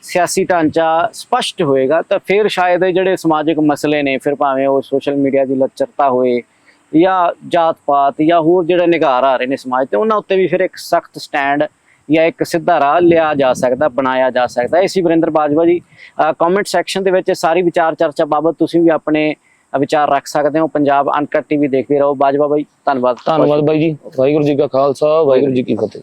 ਸਿਆਸੀ ਢਾਂਚਾ ਸਪਸ਼ਟ ਹੋਏਗਾ, ਤਾਂ ਫਿਰ ਸ਼ਾਇਦ ਇਹ ਜਿਹੜੇ ਸਮਾਜਿਕ ਮਸਲੇ ਨੇ, ਫਿਰ ਭਾਵੇਂ ਉਹ ਸੋਸ਼ਲ ਮੀਡੀਆ ਦੀ ਲੱਚਰਤਾ ਹੋਏ ਜਾਂ ਜਾਤ ਪਾਤ ਜਾਂ ਹੋਰ ਜਿਹੜੇ ਨਿਗਾਰ ਆ ਰਹੇ ਨੇ ਸਮਾਜ ਤੇ, ਉਹਨਾਂ ਉੱਤੇ ਵੀ ਫਿਰ ਇੱਕ ਸਖਤ ਸਟੈਂਡ ਜਾਂ ਇੱਕ ਸਿੱਧਾ ਰਾਹ ਲਿਆ ਜਾ ਸਕਦਾ, ਬਣਾਇਆ ਜਾ ਸਕਦਾ। ਇਸੀ ਵਰਿੰਦਰ ਬਾਜਵਾ ਜੀ ਕਮੈਂਟ ਸੈਕਸ਼ਨ ਦੇ ਵਿੱਚ ਸਾਰੀ ਵਿਚਾਰ ਚਰਚਾ ਬਾਬਤ ਤੁਸੀਂ ਵੀ ਆਪਣੇ ਵਿਚਾਰ ਰੱਖ ਸਕਦੇ ਹੋ। ਪੰਜਾਬ ਅਨਕਟ ਟੀਵੀ ਦੇਖਦੇ ਰਹੋ। ਬਾਜਵਾ ਬਾਈ, ਧੰਨਵਾਦ। ਧੰਨਵਾਦ ਬਾਈ ਜੀ। ਵਾਹਿਗੁਰੂ ਜੀ ਕਾ ਖਾਲਸਾ, ਵਾਹਿਗੁਰੂ ਜੀ ਕੀ ਫਤਿਹ।